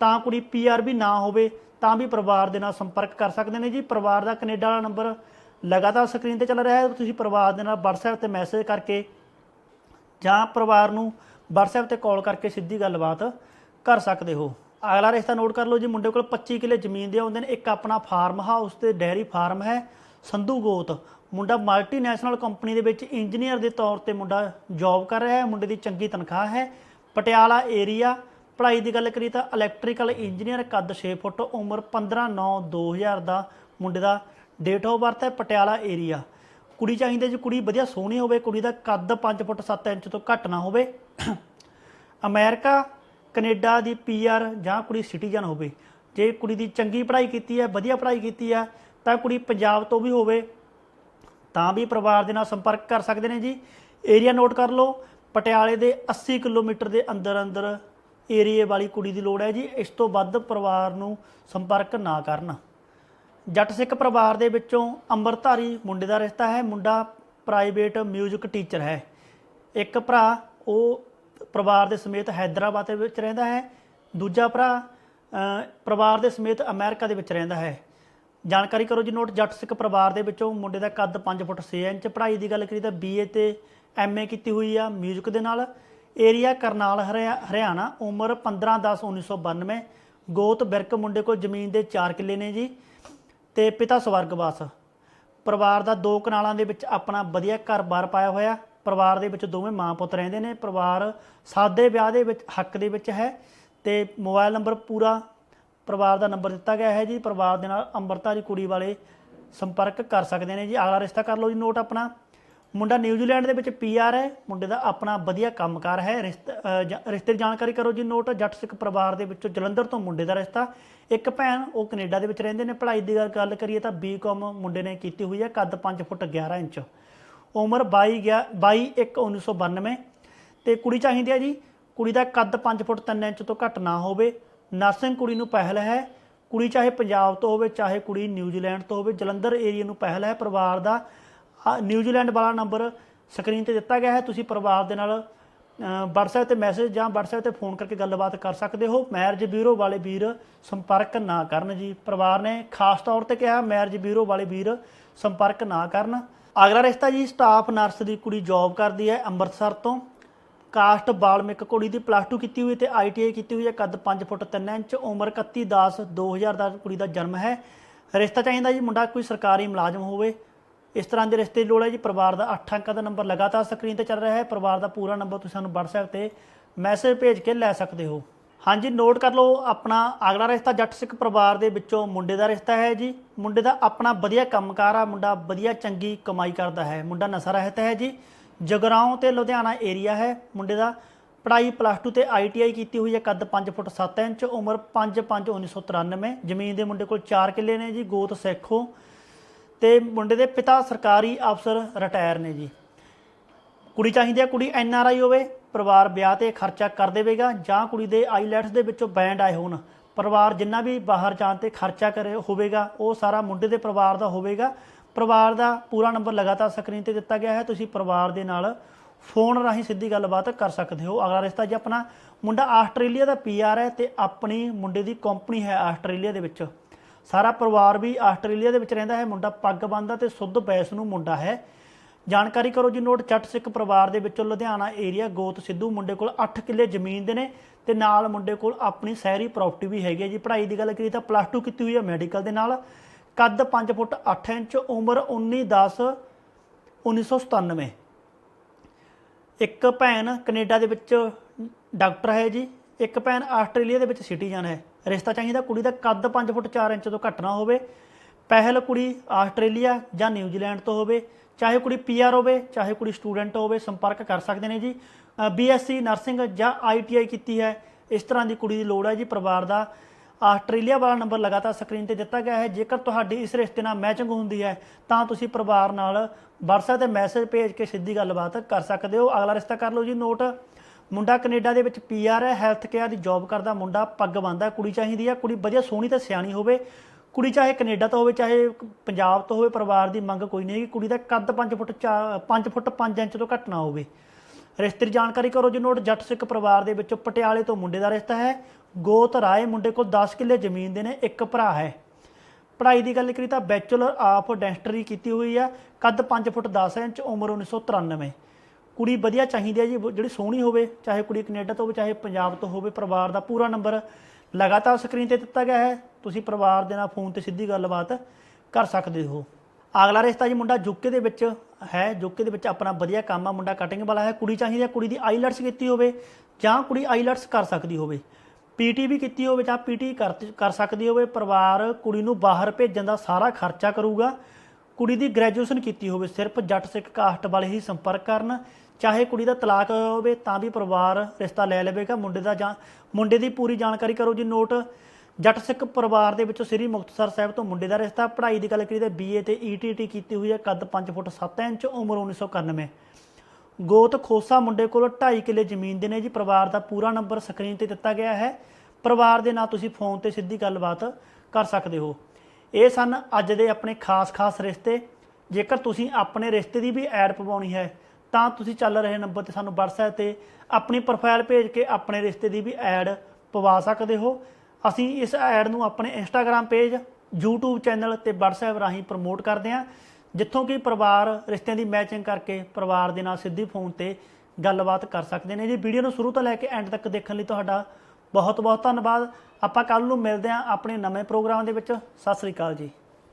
ਤਾਂ ਕੁੜੀ ਪੀਆਰ ਵੀ ਨਾ ਹੋਵੇ, ਤਾਂ ਵੀ ਪਰਿਵਾਰ ਦੇ ਨਾਲ ਸੰਪਰਕ ਕਰ ਸਕਦੇ ਨੇ ਜੀ। ਪਰਿਵਾਰ ਦਾ ਕੈਨੇਡਾ ਵਾਲਾ ਨੰਬਰ ਲਗਾਤਾਰ ਸਕਰੀਨ ਤੇ ਚੱਲ ਰਿਹਾ ਹੈ। ਤੁਸੀਂ ਪਰਿਵਾਰ ਦੇ ਨਾਲ WhatsApp ਤੇ ਮੈਸੇਜ ਕਰਕੇ ਜਾਂ ਪਰਿਵਾਰ ਨੂੰ WhatsApp ਤੇ ਕਾਲ ਕਰਕੇ ਸਿੱਧੀ ਗੱਲਬਾਤ ਕਰ ਸਕਦੇ ਹੋ। ਅਗਲਾ ਰਿਸ਼ਤਾ ਨੋਟ ਕਰ ਲਓ ਜੀ, ਮੁੰਡੇ ਕੋਲ 25 ਕਿੱਲੇ ਜ਼ਮੀਨ ਦੇ ਆਉਂਦੇ ਨੇ, ਇੱਕ ਆਪਣਾ ਫਾਰਮ ਹਾਊਸ ਤੇ ਡੈਰੀ ਫਾਰਮ ਹੈ ਸੰਧੂ ਗੋਤ। ਮੁੰਡਾ ਮਲਟੀਨੈਸ਼ਨਲ ਕੰਪਨੀ ਦੇ ਵਿੱਚ ਇੰਜੀਨੀਅਰ ਦੇ ਤੌਰ ਤੇ ਮੁੰਡਾ ਜੌਬ ਕਰ ਰਿਹਾ ਹੈ, ਮੁੰਡੇ ਦੀ ਚੰਗੀ ਤਨਖਾਹ ਹੈ। ਪਟਿਆਲਾ ਏਰੀਆ ਪੜ੍ਹਾਈ ਦੀ ਗੱਲ ਕਰੀ ਤਾਂ ਇਲੈਕਟ੍ਰੀਕਲ ਇੰਜੀਨੀਅਰ ਕੱਦ 6 ਫੁੱਟ, ਉਮਰ 15 9 2000 ਦਾ ਮੁੰਡੇ ਦਾ ਡੇਟ ਆਫ ਬਰਥ ਹੈ ਪਟਿਆਲਾ ਏਰੀਆ ਕੁੜੀ ਚਾਹੀਦੀ ਜੀ, ਕੁੜੀ ਵਧੀਆ ਸੋਹਣੀ ਹੋਵੇ, ਕੁੜੀ ਦਾ ਕੱਦ 5 ਫੁੱਟ 7 ਇੰਚ ਤੋਂ ਘੱਟ ਨਾ ਹੋਵੇ। ਅਮਰੀਕਾ ਕੈਨੇਡਾ ਦੀ ਪੀਆਰ ਜਾਂ ਕੁੜੀ ਸਿਟੀਜ਼ਨ ਹੋਵੇ। ਜੇ ਕੁੜੀ ਦੀ ਚੰਗੀ ਪੜ੍ਹਾਈ ਕੀਤੀ ਹੈ, ਵਧੀਆ ਪੜ੍ਹਾਈ ਕੀਤੀ ਹੈ, ਤਾਂ ਕੁੜੀ ਪੰਜਾਬ ਤੋਂ ਵੀ ਹੋਵੇ, ਤਾਂ ਵੀ ਪਰਿਵਾਰ ਦੇ ਨਾਲ ਸੰਪਰਕ ਕਰ ਸਕਦੇ ਨੇ ਜੀ। ਏਰੀਆ ਨੋਟ ਕਰ ਲਓ, ਪਟਿਆਲੇ ਦੇ 80 ਕਿਲੋਮੀਟਰ ਦੇ ਅੰਦਰ ਅੰਦਰ ਏਰੀਏ ਵਾਲੀ ਕੁੜੀ ਦੀ ਲੋੜ ਹੈ ਜੀ, ਇਸ ਤੋਂ ਵੱਧ ਪਰਿਵਾਰ ਨੂੰ ਸੰਪਰਕ ਨਾ ਕਰਨ। ਜੱਟ ਸਿੱਖ ਪਰਿਵਾਰ ਦੇ ਵਿੱਚੋਂ ਅੰਮ੍ਰਿਤਧਾਰੀ ਮੁੰਡੇ ਦਾ ਰਿਸ਼ਤਾ ਹੈ, ਮੁੰਡਾ ਪ੍ਰਾਈਵੇਟ 뮤직 ਟੀਚਰ ਹੈ। ਇੱਕ ਭਰਾ, ਉਹ ਪਰਿਵਾਰ ਦੇ ਸਮੇਤ ਹੈਦਰਾਬਾਦ ਦੇ ਵਿੱਚ ਰਹਿੰਦਾ ਹੈ। ਦੂਜਾ ਭਰਾ ਪਰਿਵਾਰ ਦੇ ਸਮੇਤ ਅਮਰੀਕਾ ਦੇ ਵਿੱਚ ਰਹਿੰਦਾ ਹੈ। ਜਾਣਕਾਰੀ ਕਰੋ ਜੀ ਨੋਟ, ਜੱਟ ਸਿੱਖ ਪਰਿਵਾਰ ਦੇ ਵਿੱਚੋਂ ਮੁੰਡੇ ਦਾ ਕੱਦ 5 ਫੁੱਟ 6 ਇੰਚ, ਪੜ੍ਹਾਈ ਦੀ ਗੱਲ ਕਰੀ ਤਾਂ ਬੀਏ ਤੇ ਐਮਏ ਕੀਤੀ ਹੋਈ ਆ 뮤직 ਦੇ ਨਾਲ। ਏਰੀਆ ਕਰਨਾਲ, ਹਰਿਆ- ਹਰਿਆਣਾ, ਉਮਰ 15 10 1992 ਗੋਤ ਬਿਰਕ ਮੁੰਡੇ ਕੋਲ ਜ਼ਮੀਨ ਦੇ 4 ਕਿੱਲੇ ਨੇ ਜੀ ਤੇ ਪਿਤਾ ਸਵਰਗਵਾਸ। ਪਰਿਵਾਰ ਦਾ ਦੋ ਕਨਾਲਾਂ ਦੇ ਵਿੱਚ ਆਪਣਾ ਵਧੀਆ ਘਰ-ਬਾਰ ਪਾਇਆ ਹੋਇਆ। ਪਰਿਵਾਰ ਦੇ ਵਿੱਚ ਦੋਵੇਂ ਮਾਂ ਪੁੱਤ ਰਹਿੰਦੇ ਨੇ। ਪਰਿਵਾਰ ਸਾਦੇ ਵਿਆਹ ਦੇ ਵਿੱਚ, ਹੱਕ ਦੇ ਵਿੱਚ ਹੈ ਤੇ ਮੋਬਾਈਲ ਨੰਬਰ ਪੂਰਾ ਪਰਿਵਾਰ ਦਾ ਨੰਬਰ ਦਿੱਤਾ ਗਿਆ ਹੈ ਜੀ। ਪਰਿਵਾਰ ਦੇ ਨਾਲ ਅੰਮ੍ਰਿਤਾ ਦੀ ਕੁੜੀ ਵਾਲੇ ਸੰਪਰਕ ਕਰ ਸਕਦੇ ਨੇ ਜੀ। ਅਗਲਾ ਰਿਸ਼ਤਾ ਕਰ ਲਓ ਜੀ ਨੋਟ ਆਪਣਾ। ਮੁੰਡਾ ਨਿਊਜ਼ੀਲੈਂਡ ਦੇ ਵਿੱਚ ਪੀਆਰ ਹੈ। ਮੁੰਡੇ ਦਾ ਆਪਣਾ ਵਧੀਆ ਕੰਮਕਾਰ ਹੈ। ਰਿਸ਼ਤਾ, ਅਹ ਰਿਸ਼ਤੇ ਦੀ ਜਾਣਕਾਰੀ ਕਰੋ ਜੀ ਨੋਟ। ਜੱਟ ਸਿੱਖ ਪਰਿਵਾਰ ਦੇ ਵਿੱਚੋਂ ਜਲੰਧਰ ਤੋਂ ਮੁੰਡੇ ਦਾ ਰਿਸ਼ਤਾ। ਇੱਕ ਭੈਣ, ਉਹ ਕੈਨੇਡਾ ਦੇ ਵਿੱਚ ਰਹਿੰਦੇ ਨੇ। ਪੜ੍ਹਾਈ ਦੀ ਗੱਲ- ਗੱਲ ਕਰੀਏ ਤਾਂ ਬੀਕਾਮ ਮੁੰਡੇ ਨੇ ਕੀਤੀ ਹੋਈ ਹੈ। ਕੱਦ 5 ਫੁੱਟ 11 ਇੰਚ। ਉਮਰ 22 ਗਿਆ 22 1 1992 ਤੇ ਕੁੜੀ ਚਾਹੀਦੀ ਹੈ ਜੀ ਕੁੜੀ ਦਾ ਕੱਦ 5 ਫੁੱਟ 3 ਇੰਚ ਤੋਂ ਘੱਟ ਨਾ ਹੋਵੇ। ਨਰਸਿੰਗ ਕੁੜੀ ਨੂੰ ਪਹਿਲ ਹੈ। ਕੁੜੀ ਚਾਹੇ ਪੰਜਾਬ ਤੋਂ ਹੋਵੇ ਚਾਹੇ ਕੁੜੀ ਨਿਊਜ਼ੀਲੈਂਡ ਤੋਂ ਹੋਵੇ ਜਲੰਧਰ ਏਰੀਆ ਨੂੰ ਪਹਿਲ ਹੈ। ਪਰਿਵਾਰ ਦਾ ਨਿਊਜ਼ੀਲੈਂਡ ਵਾਲਾ ਨੰਬਰ ਸਕਰੀਨ ਤੇ ਦਿੱਤਾ ਗਿਆ ਹੈ। ਤੁਸੀਂ ਪਰਿਵਾਰ ਦੇ ਨਾਲ ਅਹ, WhatsApp ਤੇ ਮੈਸੇਜ ਜਾਂ WhatsApp ਤੇ ਫੋਨ ਕਰਕੇ ਗੱਲਬਾਤ ਕਰ ਸਕਦੇ ਹੋ। ਮੈਰਿਜ ਬਿਊਰੋ ਵਾਲੇ ਵੀਰ ਸੰਪਰਕ ਨਾ ਕਰਨ ਜੀ। ਪਰਿਵਾਰ ਨੇ ਖਾਸ ਤੌਰ ਤੇ ਕਿਹਾ ਮੈਰਿਜ ਬਿਊਰੋ ਵਾਲੇ ਵੀਰ ਸੰਪਰਕ ਨਾ ਕਰਨ। ਅਗਲਾ ਰਿਸ਼ਤਾ ਜੀ ਸਟਾਫ ਨਰਸ ਦੀ ਕੁੜੀ ਜੌਬ ਕਰਦੀ ਹੈ ਅੰਮ੍ਰਿਤਸਰ ਤੋਂ। ਕਾਸਟ ਬਾਲਮਿਕ ਕੁੜੀ ਦੀ ਪਲੱਸ 2 ਕੀਤੀ ਹੋਈ ਤੇ ਆਈਟੀਆਈ ਕੀਤੀ ਹੋਈ ਹੈ, ਕੱਦ 5 ਫੁੱਟ 3 ਇੰਚ, ਉਮਰ 31 10 2000 ਦਾ ਕੁੜੀ ਦਾ ਜਨਮ ਹੈ। ਰਿਸ਼ਤਾ ਚਾਹੀਦਾ ਜੀ, ਮੁੰਡਾ ਕੋਈ ਸਰਕਾਰੀ ਮੁਲਾਜ਼ਮ ਹੋਵੇ। ਇਸ ਤਰ੍ਹਾਂ ਦੇ ਰਿਸ਼ਤੇ ਦੀ ਲੋੜ ਹੈ ਜੀ, ਪਰਿਵਾਰ ਦਾ 8 ਅੰਕਾਂ ਦਾ ਨੰਬਰ ਲਗਾਤਾਰ ਸਕਰੀਨ ਤੇ ਚੱਲ ਰਿਹਾ ਹੈ। ਪਰਿਵਾਰ ਦਾ ਪੂਰਾ ਨੰਬਰ ਤੁਸੀਂ ਸਾਨੂੰ WhatsApp ਤੇ ਮੈਸੇਜ ਭੇਜ ਕੇ ਲੈ ਸਕਦੇ ਹੋ। ਹਾਂਜੀ ਨੋਟ ਕਰ ਲਓ, ਆਪਣਾ ਅਗਲਾ ਰਿਸ਼ਤਾ ਜੱਟ ਸਿੱਖ ਪਰਿਵਾਰ ਦੇ ਵਿੱਚੋਂ ਮੁੰਡੇ ਦਾ ਰਿਸ਼ਤਾ ਹੈ ਜੀ। ਮੁੰਡੇ ਦਾ ਆਪਣਾ ਵਧੀਆ ਕੰਮਕਾਰ ਆ, ਮੁੰਡਾ ਵਧੀਆ ਚੰਗੀ ਕਮਾਈ ਕਰਦਾ ਹੈ। ਮੁੰਡਾ ਨਸ਼ਾ ਰਹਿਤ ਹੈ ਜੀ। ਜਗਰਾਉਂ ਤੇ ਲੁਧਿਆਣਾ ਏਰੀਆ ਹੈ। ਮੁੰਡੇ ਦਾ ਪੜ੍ਹਾਈ ਪਲੱਸ 2 ਤੇ ਆਈਟੀਆਈ ਕੀਤੀ ਹੋਈ ਹੈ, ਕੱਦ 5 ਫੁੱਟ 7 ਇੰਚ, ਉਮਰ 5 5 1993 ਜ਼ਮੀਨ ਦੇ ਮੁੰਡੇ ਕੋਲ 4 ਕਿੱਲੇ ਨੇ ਜੀ, ਗੋਤ ਸੇਖੋ। ਤੇ ਮੁੰਡੇ ਦੇ ਪਿਤਾ ਸਰਕਾਰੀ ਅਫਸਰ ਰਿਟਾਇਰ ਨੇ ਜੀ। ਕੁੜੀ ਚਾਹੀਦੀ ਹੈ, ਕੁੜੀ ਐਨ ਆਰ ਆਈ ਹੋਵੇ। ਪਰਿਵਾਰ ਵਿਆਹ ਤੇ ਖਰਚਾ ਕਰ ਦੇਵੇਗਾ ਜਾਂ ਕੁੜੀ ਦੇ ਆਈਲੈਟਸ ਦੇ ਵਿੱਚੋਂ ਬੈਂਡ ਆਏ ਹੋਣ। ਪਰਿਵਾਰ ਜਿੰਨਾ ਵੀ ਬਾਹਰ ਜਾਣ ਤੇ ਖਰਚਾ ਕਰੇ ਹੋਵੇਗਾ, ਉਹ ਸਾਰਾ ਮੁੰਡੇ ਦੇ ਪਰਿਵਾਰ ਦਾ ਹੋਵੇਗਾ। ਪਰਿਵਾਰ ਦਾ ਪੂਰਾ ਨੰਬਰ ਲਗਾਤਾਰ ਸਕਰੀਨ ਤੇ ਦਿੱਤਾ ਗਿਆ ਹੈ। ਤੁਸੀਂ ਪਰਿਵਾਰ ਦੇ ਨਾਲ ਫੋਨ ਰਾਹੀਂ ਸਿੱਧੀ ਗੱਲਬਾਤ ਕਰ ਸਕਦੇ ਹੋ। ਅਗਲਾ ਰਿਸ਼ਤਾ ਜੀ ਆਪਣਾ ਮੁੰਡਾ ਆਸਟ੍ਰੇਲੀਆ ਦਾ ਪੀਆਰ ਹੈ ਤੇ ਆਪਣੀ ਮੁੰਡੇ ਦੀ ਕੰਪਨੀ ਹੈ ਆਸਟ੍ਰੇਲੀਆ ਦੇ ਵਿੱਚ। ਸਾਰਾ ਪਰਿਵਾਰ ਵੀ ਆਸਟ੍ਰੇਲੀਆ ਦੇ ਵਿੱਚ ਰਹਿੰਦਾ ਹੈ। ਮੁੰਡਾ ਪੱਗ ਬੰਨਦਾ ਤੇ ਸੁੱਧ ਬੈਸ ਨੂੰ ਮੁੰਡਾ ਹੈ। ਜਾਣਕਾਰੀ ਕਰੋ ਜੀ ਨੋਟ, ਚੱਟ ਸਿੱਖ ਪਰਿਵਾਰ ਦੇ ਵਿੱਚੋਂ ਲੁਧਿਆਣਾ ਏਰੀਆ ਗੋਤ ਸਿੱਧੂ ਮੁੰਡੇ ਕੋਲ 8 ਕਿੱਲੇ ਜ਼ਮੀਨ ਦੇ ਨੇ ਤੇ ਨਾਲ ਮੁੰਡੇ ਕੋਲ ਆਪਣੀ ਸ਼ਹਿਰੀ ਪ੍ਰਾਪਰਟੀ ਵੀ ਹੈਗੀ ਹੈ ਜੀ। ਪੜ੍ਹਾਈ ਦੀ ਗੱਲ ਕਰੀ ਤਾਂ ਪਲੱਸ 2 ਕੀਤੀ ਹੋਈ ਹੈ ਮੈਡੀਕਲ ਦੇ ਨਾਲ। ਕੱਦ 5 ਫੁੱਟ 8 ਇੰਚ, ਉਮਰ 19 10 1997 ਇੱਕ ਭੈਣ ਕੈਨੇਡਾ ਦੇ ਵਿੱਚ ਡਾਕਟਰ ਹੈ ਜੀ। ਇੱਕ ਭੈਣ ਆਸਟ੍ਰੇਲੀਆ ਦੇ ਵਿੱਚ ਸਿਟੀਜ਼ਨ ਹੈ। ਰਿਸ਼ਤਾ ਚਾਹੀਦਾ ਕੁੜੀ ਦਾ ਕੱਦ 5 ਫੁੱਟ 4 ਇੰਚ ਤੋਂ ਘੱਟ ਨਾ ਹੋਵੇ। ਪਹਿਲ ਕੁੜੀ ਆਸਟ੍ਰੇਲੀਆ ਜਾਂ ਨਿਊਜ਼ੀਲੈਂਡ ਤੋਂ ਹੋਵੇ। ਚਾਹੇ ਕੁੜੀ ਪੀਆਰ ਹੋਵੇ, ਚਾਹੇ ਕੁੜੀ ਸਟੂਡੈਂਟ ਹੋਵੇ, ਸੰਪਰਕ ਕਰ ਸਕਦੇ ਨੇ ਜੀ। ਬੀਐਸਸੀ ਨਰਸਿੰਗ ਜਾਂ ਆਈਟੀਆਈ ਕੀਤੀ ਹੈ, ਇਸ ਤਰ੍ਹਾਂ ਦੀ ਕੁੜੀ ਦੀ ਲੋੜ ਹੈ ਜੀ, ਪਰਿਵਾਰ ਦਾ। ਆਸਟ੍ਰੇਲੀਆ ਵਾਲਾ ਨੰਬਰ ਲਗਾਤਾਰ ਸਕਰੀਨ ਤੇ ਦਿੱਤਾ ਗਿਆ ਹੈ, ਜੇਕਰ ਤੁਹਾਡੀ ਇਸ ਰਿਸ਼ਤੇ ਨਾਲ ਮੈਚਿੰਗ ਹੁੰਦੀ ਹੈ, ਤਾਂ ਤੁਸੀਂ ਪਰਿਵਾਰ ਨਾਲ WhatsApp ਤੇ ਮੈਸੇਜ ਭੇਜ ਕੇ ਸਿੱਧੀ ਗੱਲਬਾਤ ਕਰ ਸਕਦੇ ਹੋ। ਅਗਲਾ ਰਿਸ਼ਤਾ ਕਰ ਲਓ ਜੀ ਨੋਟ ਮੁੰਡਾ ਕੈਨੇਡਾ ਦੇ ਵਿੱਚ ਪੀਆਰ ਹੈ ਹੈਲਥ ਕੇਅਰ ਦੀ ਜੌਬ ਕਰਦਾ ਮੁੰਡਾ, ਪੱਗ ਬੰਨਦਾ, ਕੁੜੀ ਚਾਹੀਦੀ ਹੈ। ਕੁੜੀ ਵਧੀਆ ਸੋਹਣੀ ਤੇ ਸਿਆਣੀ ਹੋਵੇ ਕੁੜੀ ਚਾਹੇ ਕੈਨੇਡਾ ਤੋਂ ਹੋਵੇ, ਚਾਹੇ ਪੰਜਾਬ ਤੋਂ ਹੋਵੇ, ਪਰਿਵਾਰ ਦੀ ਮੰਗ ਕੋਈ ਨਹੀਂ ਹੈਗੀ। ਕੁੜੀ ਦਾ ਕੱਦ 5 ਫੁੱਟ 5 ਫੁੱਟ 5 ਇੰਚ ਤੋਂ ਘੱਟ ਨਾ ਹੋਵੇ। ਰਿਸ਼ਤੇ ਦੀ ਜਾਣਕਾਰੀ ਕਰੋ ਜੀ ਨੋਟ। ਜੱਟ ਸਿੱਖ ਪਰਿਵਾਰ ਦੇ ਵਿੱਚੋਂ ਪਟਿਆਲੇ ਤੋਂ ਮੁੰਡੇ ਦਾ ਰਿਸ਼ਤਾ ਹੈ। ਗੋਤ ਰਾਏ ਮੁੰਡੇ ਕੋਲ 10 ਕਿੱਲੇ ਜ਼ਮੀਨ ਦੇ ਨੇ, ਇੱਕ ਭਰਾ ਹੈ। ਪੜ੍ਹਾਈ ਦੀ ਗੱਲ ਕਰੀ ਤਾਂ ਬੈਚਲਰ ਆਫ ਡੈਂਸਟਰੀ ਕੀਤੀ ਹੋਈ ਆ। ਕੱਦ 5 ਫੁੱਟ 10 ਇੰਚ, ਉਮਰ 1993 ਕੁੜੀ ਵਧੀਆ ਚਾਹੀਦੀ ਹੈ ਜੀ ਜਿਹੜੀ ਸੋਹਣੀ ਹੋਵੇ, ਚਾਹੇ ਕੁੜੀ ਕੈਨੇਡਾ ਤੋਂ ਹੋਵੇ, ਚਾਹੇ ਪੰਜਾਬ ਤੋਂ ਹੋਵੇ, ਪਰਿਵਾਰ ਦਾ ਪੂਰਾ ਨੰਬਰ ਲਗਾਤਾਰ ਸਕਰੀਨ ਤੇ ਦਿੱਤਾ ਗਿਆ ਹੈ। ਤੁਸੀਂ ਪਰਿਵਾਰ ਦੇ ਨਾਲ ਫੋਨ ਤੇ ਸਿੱਧੀ ਗੱਲਬਾਤ ਕਰ ਸਕਦੇ ਹੋ। ਅਗਲਾ ਰਿਸ਼ਤਾ ਜੀ ਮੁੰਡਾ ਯੂਕੇ ਦੇ ਵਿੱਚ ਹੈ। ਯੂਕੇ ਦੇ ਵਿੱਚ ਆਪਣਾ ਵਧੀਆ ਕੰਮ ਆ, ਮੁੰਡਾ ਕਟਿੰਗ ਵਾਲਾ ਹੈ। ਕੁੜੀ ਚਾਹੀਦੀ ਹੈ, ਕੁੜੀ ਦੀ ਆਈਲੈਟਸ ਕੀਤੀ ਹੋਵੇ ਜਾਂ ਕੁੜੀ ਆਈਲੈਟਸ ਕਰ ਸਕਦੀ ਹੋਵੇ। ਪੀਟੀ ਵੀ ਕੀਤੀ ਹੋਵੇ ਜਾਂ ਪੀਟੀ ਕਰ ਕਰ ਸਕਦੀ ਹੋਵੇ। ਪਰਿਵਾਰ ਕੁੜੀ ਨੂੰ ਬਾਹਰ ਭੇਜਣ ਦਾ ਸਾਰਾ ਖਰਚਾ ਕਰੂਗਾ। ਕੁੜੀ ਦੀ ਗ੍ਰੈਜੂਏਸ਼ਨ ਕੀਤੀ ਹੋਵੇ, ਸਿਰਫ ਜੱਟ ਸਿੱਖ ਕਾਸਟ ਵਾਲੇ ਹੀ ਸੰਪਰਕ ਕਰਨ। ਚਾਹੇ ਕੁੜੀ ਦਾ ਤਲਾਕ ਹੋਵੇ ਤਾਂ ਵੀ ਪਰਿਵਾਰ ਰਿਸ਼ਤਾ ਲੈ ਲਵੇਗਾ। ਮੁੰਡੇ ਦਾ ਜਾਂ, ਮੁੰਡੇ ਦੀ ਪੂਰੀ ਜਾਣਕਾਰੀ ਕਰੋ ਜੀ ਨੋਟ। ਜੱਟ ਸਿੱਖ ਪਰਿਵਾਰ ਦੇ ਵਿੱਚੋਂ ਸ੍ਰੀ ਮੁਕਤਸਰ ਸਾਹਿਬ ਤੋਂ ਮੁੰਡੇ ਦਾ ਰਿਸ਼ਤਾ, ਪੜ੍ਹਾਈ ਦੀ ਗੱਲ ਕਰੀ ਤਾਂ ਬੀਏ ਤੇ ਈਟੀਟੀ ਕੀਤੀ ਹੋਈ ਹੈ, ਕੱਦ 5 ਫੁੱਟ 7 ਇੰਚ, ਉਮਰ 1991 ਗੋਤ ਖੋਸਾ ਮੁੰਡੇ ਕੋਲ 2.5 ਕਿੱਲੇ ਜ਼ਮੀਨ ਦੇ ਨੇ ਜੀ, ਪਰਿਵਾਰ ਦਾ ਪੂਰਾ ਨੰਬਰ ਸਕਰੀਨ ਤੇ ਦਿੱਤਾ ਗਿਆ ਹੈ। ਪਰਿਵਾਰ ਦੇ ਨਾਲ ਤੁਸੀਂ ਫੋਨ ਤੇ ਸਿੱਧੀ ਗੱਲਬਾਤ ਕਰ ਸਕਦੇ ਹੋ। ਇਹ ਸਨ ਅੱਜ ਦੇ ਆਪਣੇ ਖਾਸ-ਖਾਸ ਰਿਸ਼ਤੇ। ਜੇਕਰ ਤੁਸੀਂ ਆਪਣੇ ਰਿਸ਼ਤੇ ਦੀ ਵੀ ਐਡ ਪਵਾਉਣੀ ਹੈ, ਤਾਂ ਤੁਸੀਂ ਚੱਲ ਰਹੇ ਨੰਬਰ ਤੇ ਸਾਨੂੰ WhatsApp ਤੇ ਆਪਣੀ ਪ੍ਰੋਫਾਈਲ ਭੇਜ ਕੇ ਆਪਣੇ ਰਿਸ਼ਤੇ ਦੀ ਵੀ ਐਡ ਪਵਾ ਸਕਦੇ ਹੋ। ਅਸੀਂ ਇਸ ਐਡ ਨੂੰ ਆਪਣੇ Instagram ਪੇਜ, YouTube ਚੈਨਲ ਤੇ WhatsApp ਰਾਹੀਂ ਪ੍ਰਮੋਟ ਕਰਦੇ ਹਾਂ, ਜਿੱਥੋਂ ਕਿ ਪਰਿਵਾਰ ਰਿਸ਼ਤਿਆਂ ਦੀ ਮੈਚਿੰਗ ਕਰਕੇ ਪਰਿਵਾਰ ਦੇ ਨਾਲ ਸਿੱਧੀ ਫੋਨ ਤੇ ਗੱਲਬਾਤ ਕਰ ਸਕਦੇ ਨੇ। ਜੀ ਵੀਡੀਓ ਨੂੰ ਸ਼ੁਰੂ ਤੋਂ ਲੈ ਕੇ ਐਂਡ ਤੱਕ ਦੇਖਣ ਲਈ ਤੁਹਾਡਾ ਬਹੁਤ ਬਹੁਤ ਧੰਨਵਾਦ। ਆਪਾਂ ਕੱਲ ਨੂੰ ਮਿਲਦੇ ਹਾਂ ਆਪਣੇ ਨਵੇਂ ਪ੍ਰੋਗਰਾਮ ਦੇ ਵਿੱਚ। ਸਤਿ ਸ੍ਰੀ ਅਕਾਲ ਜੀ।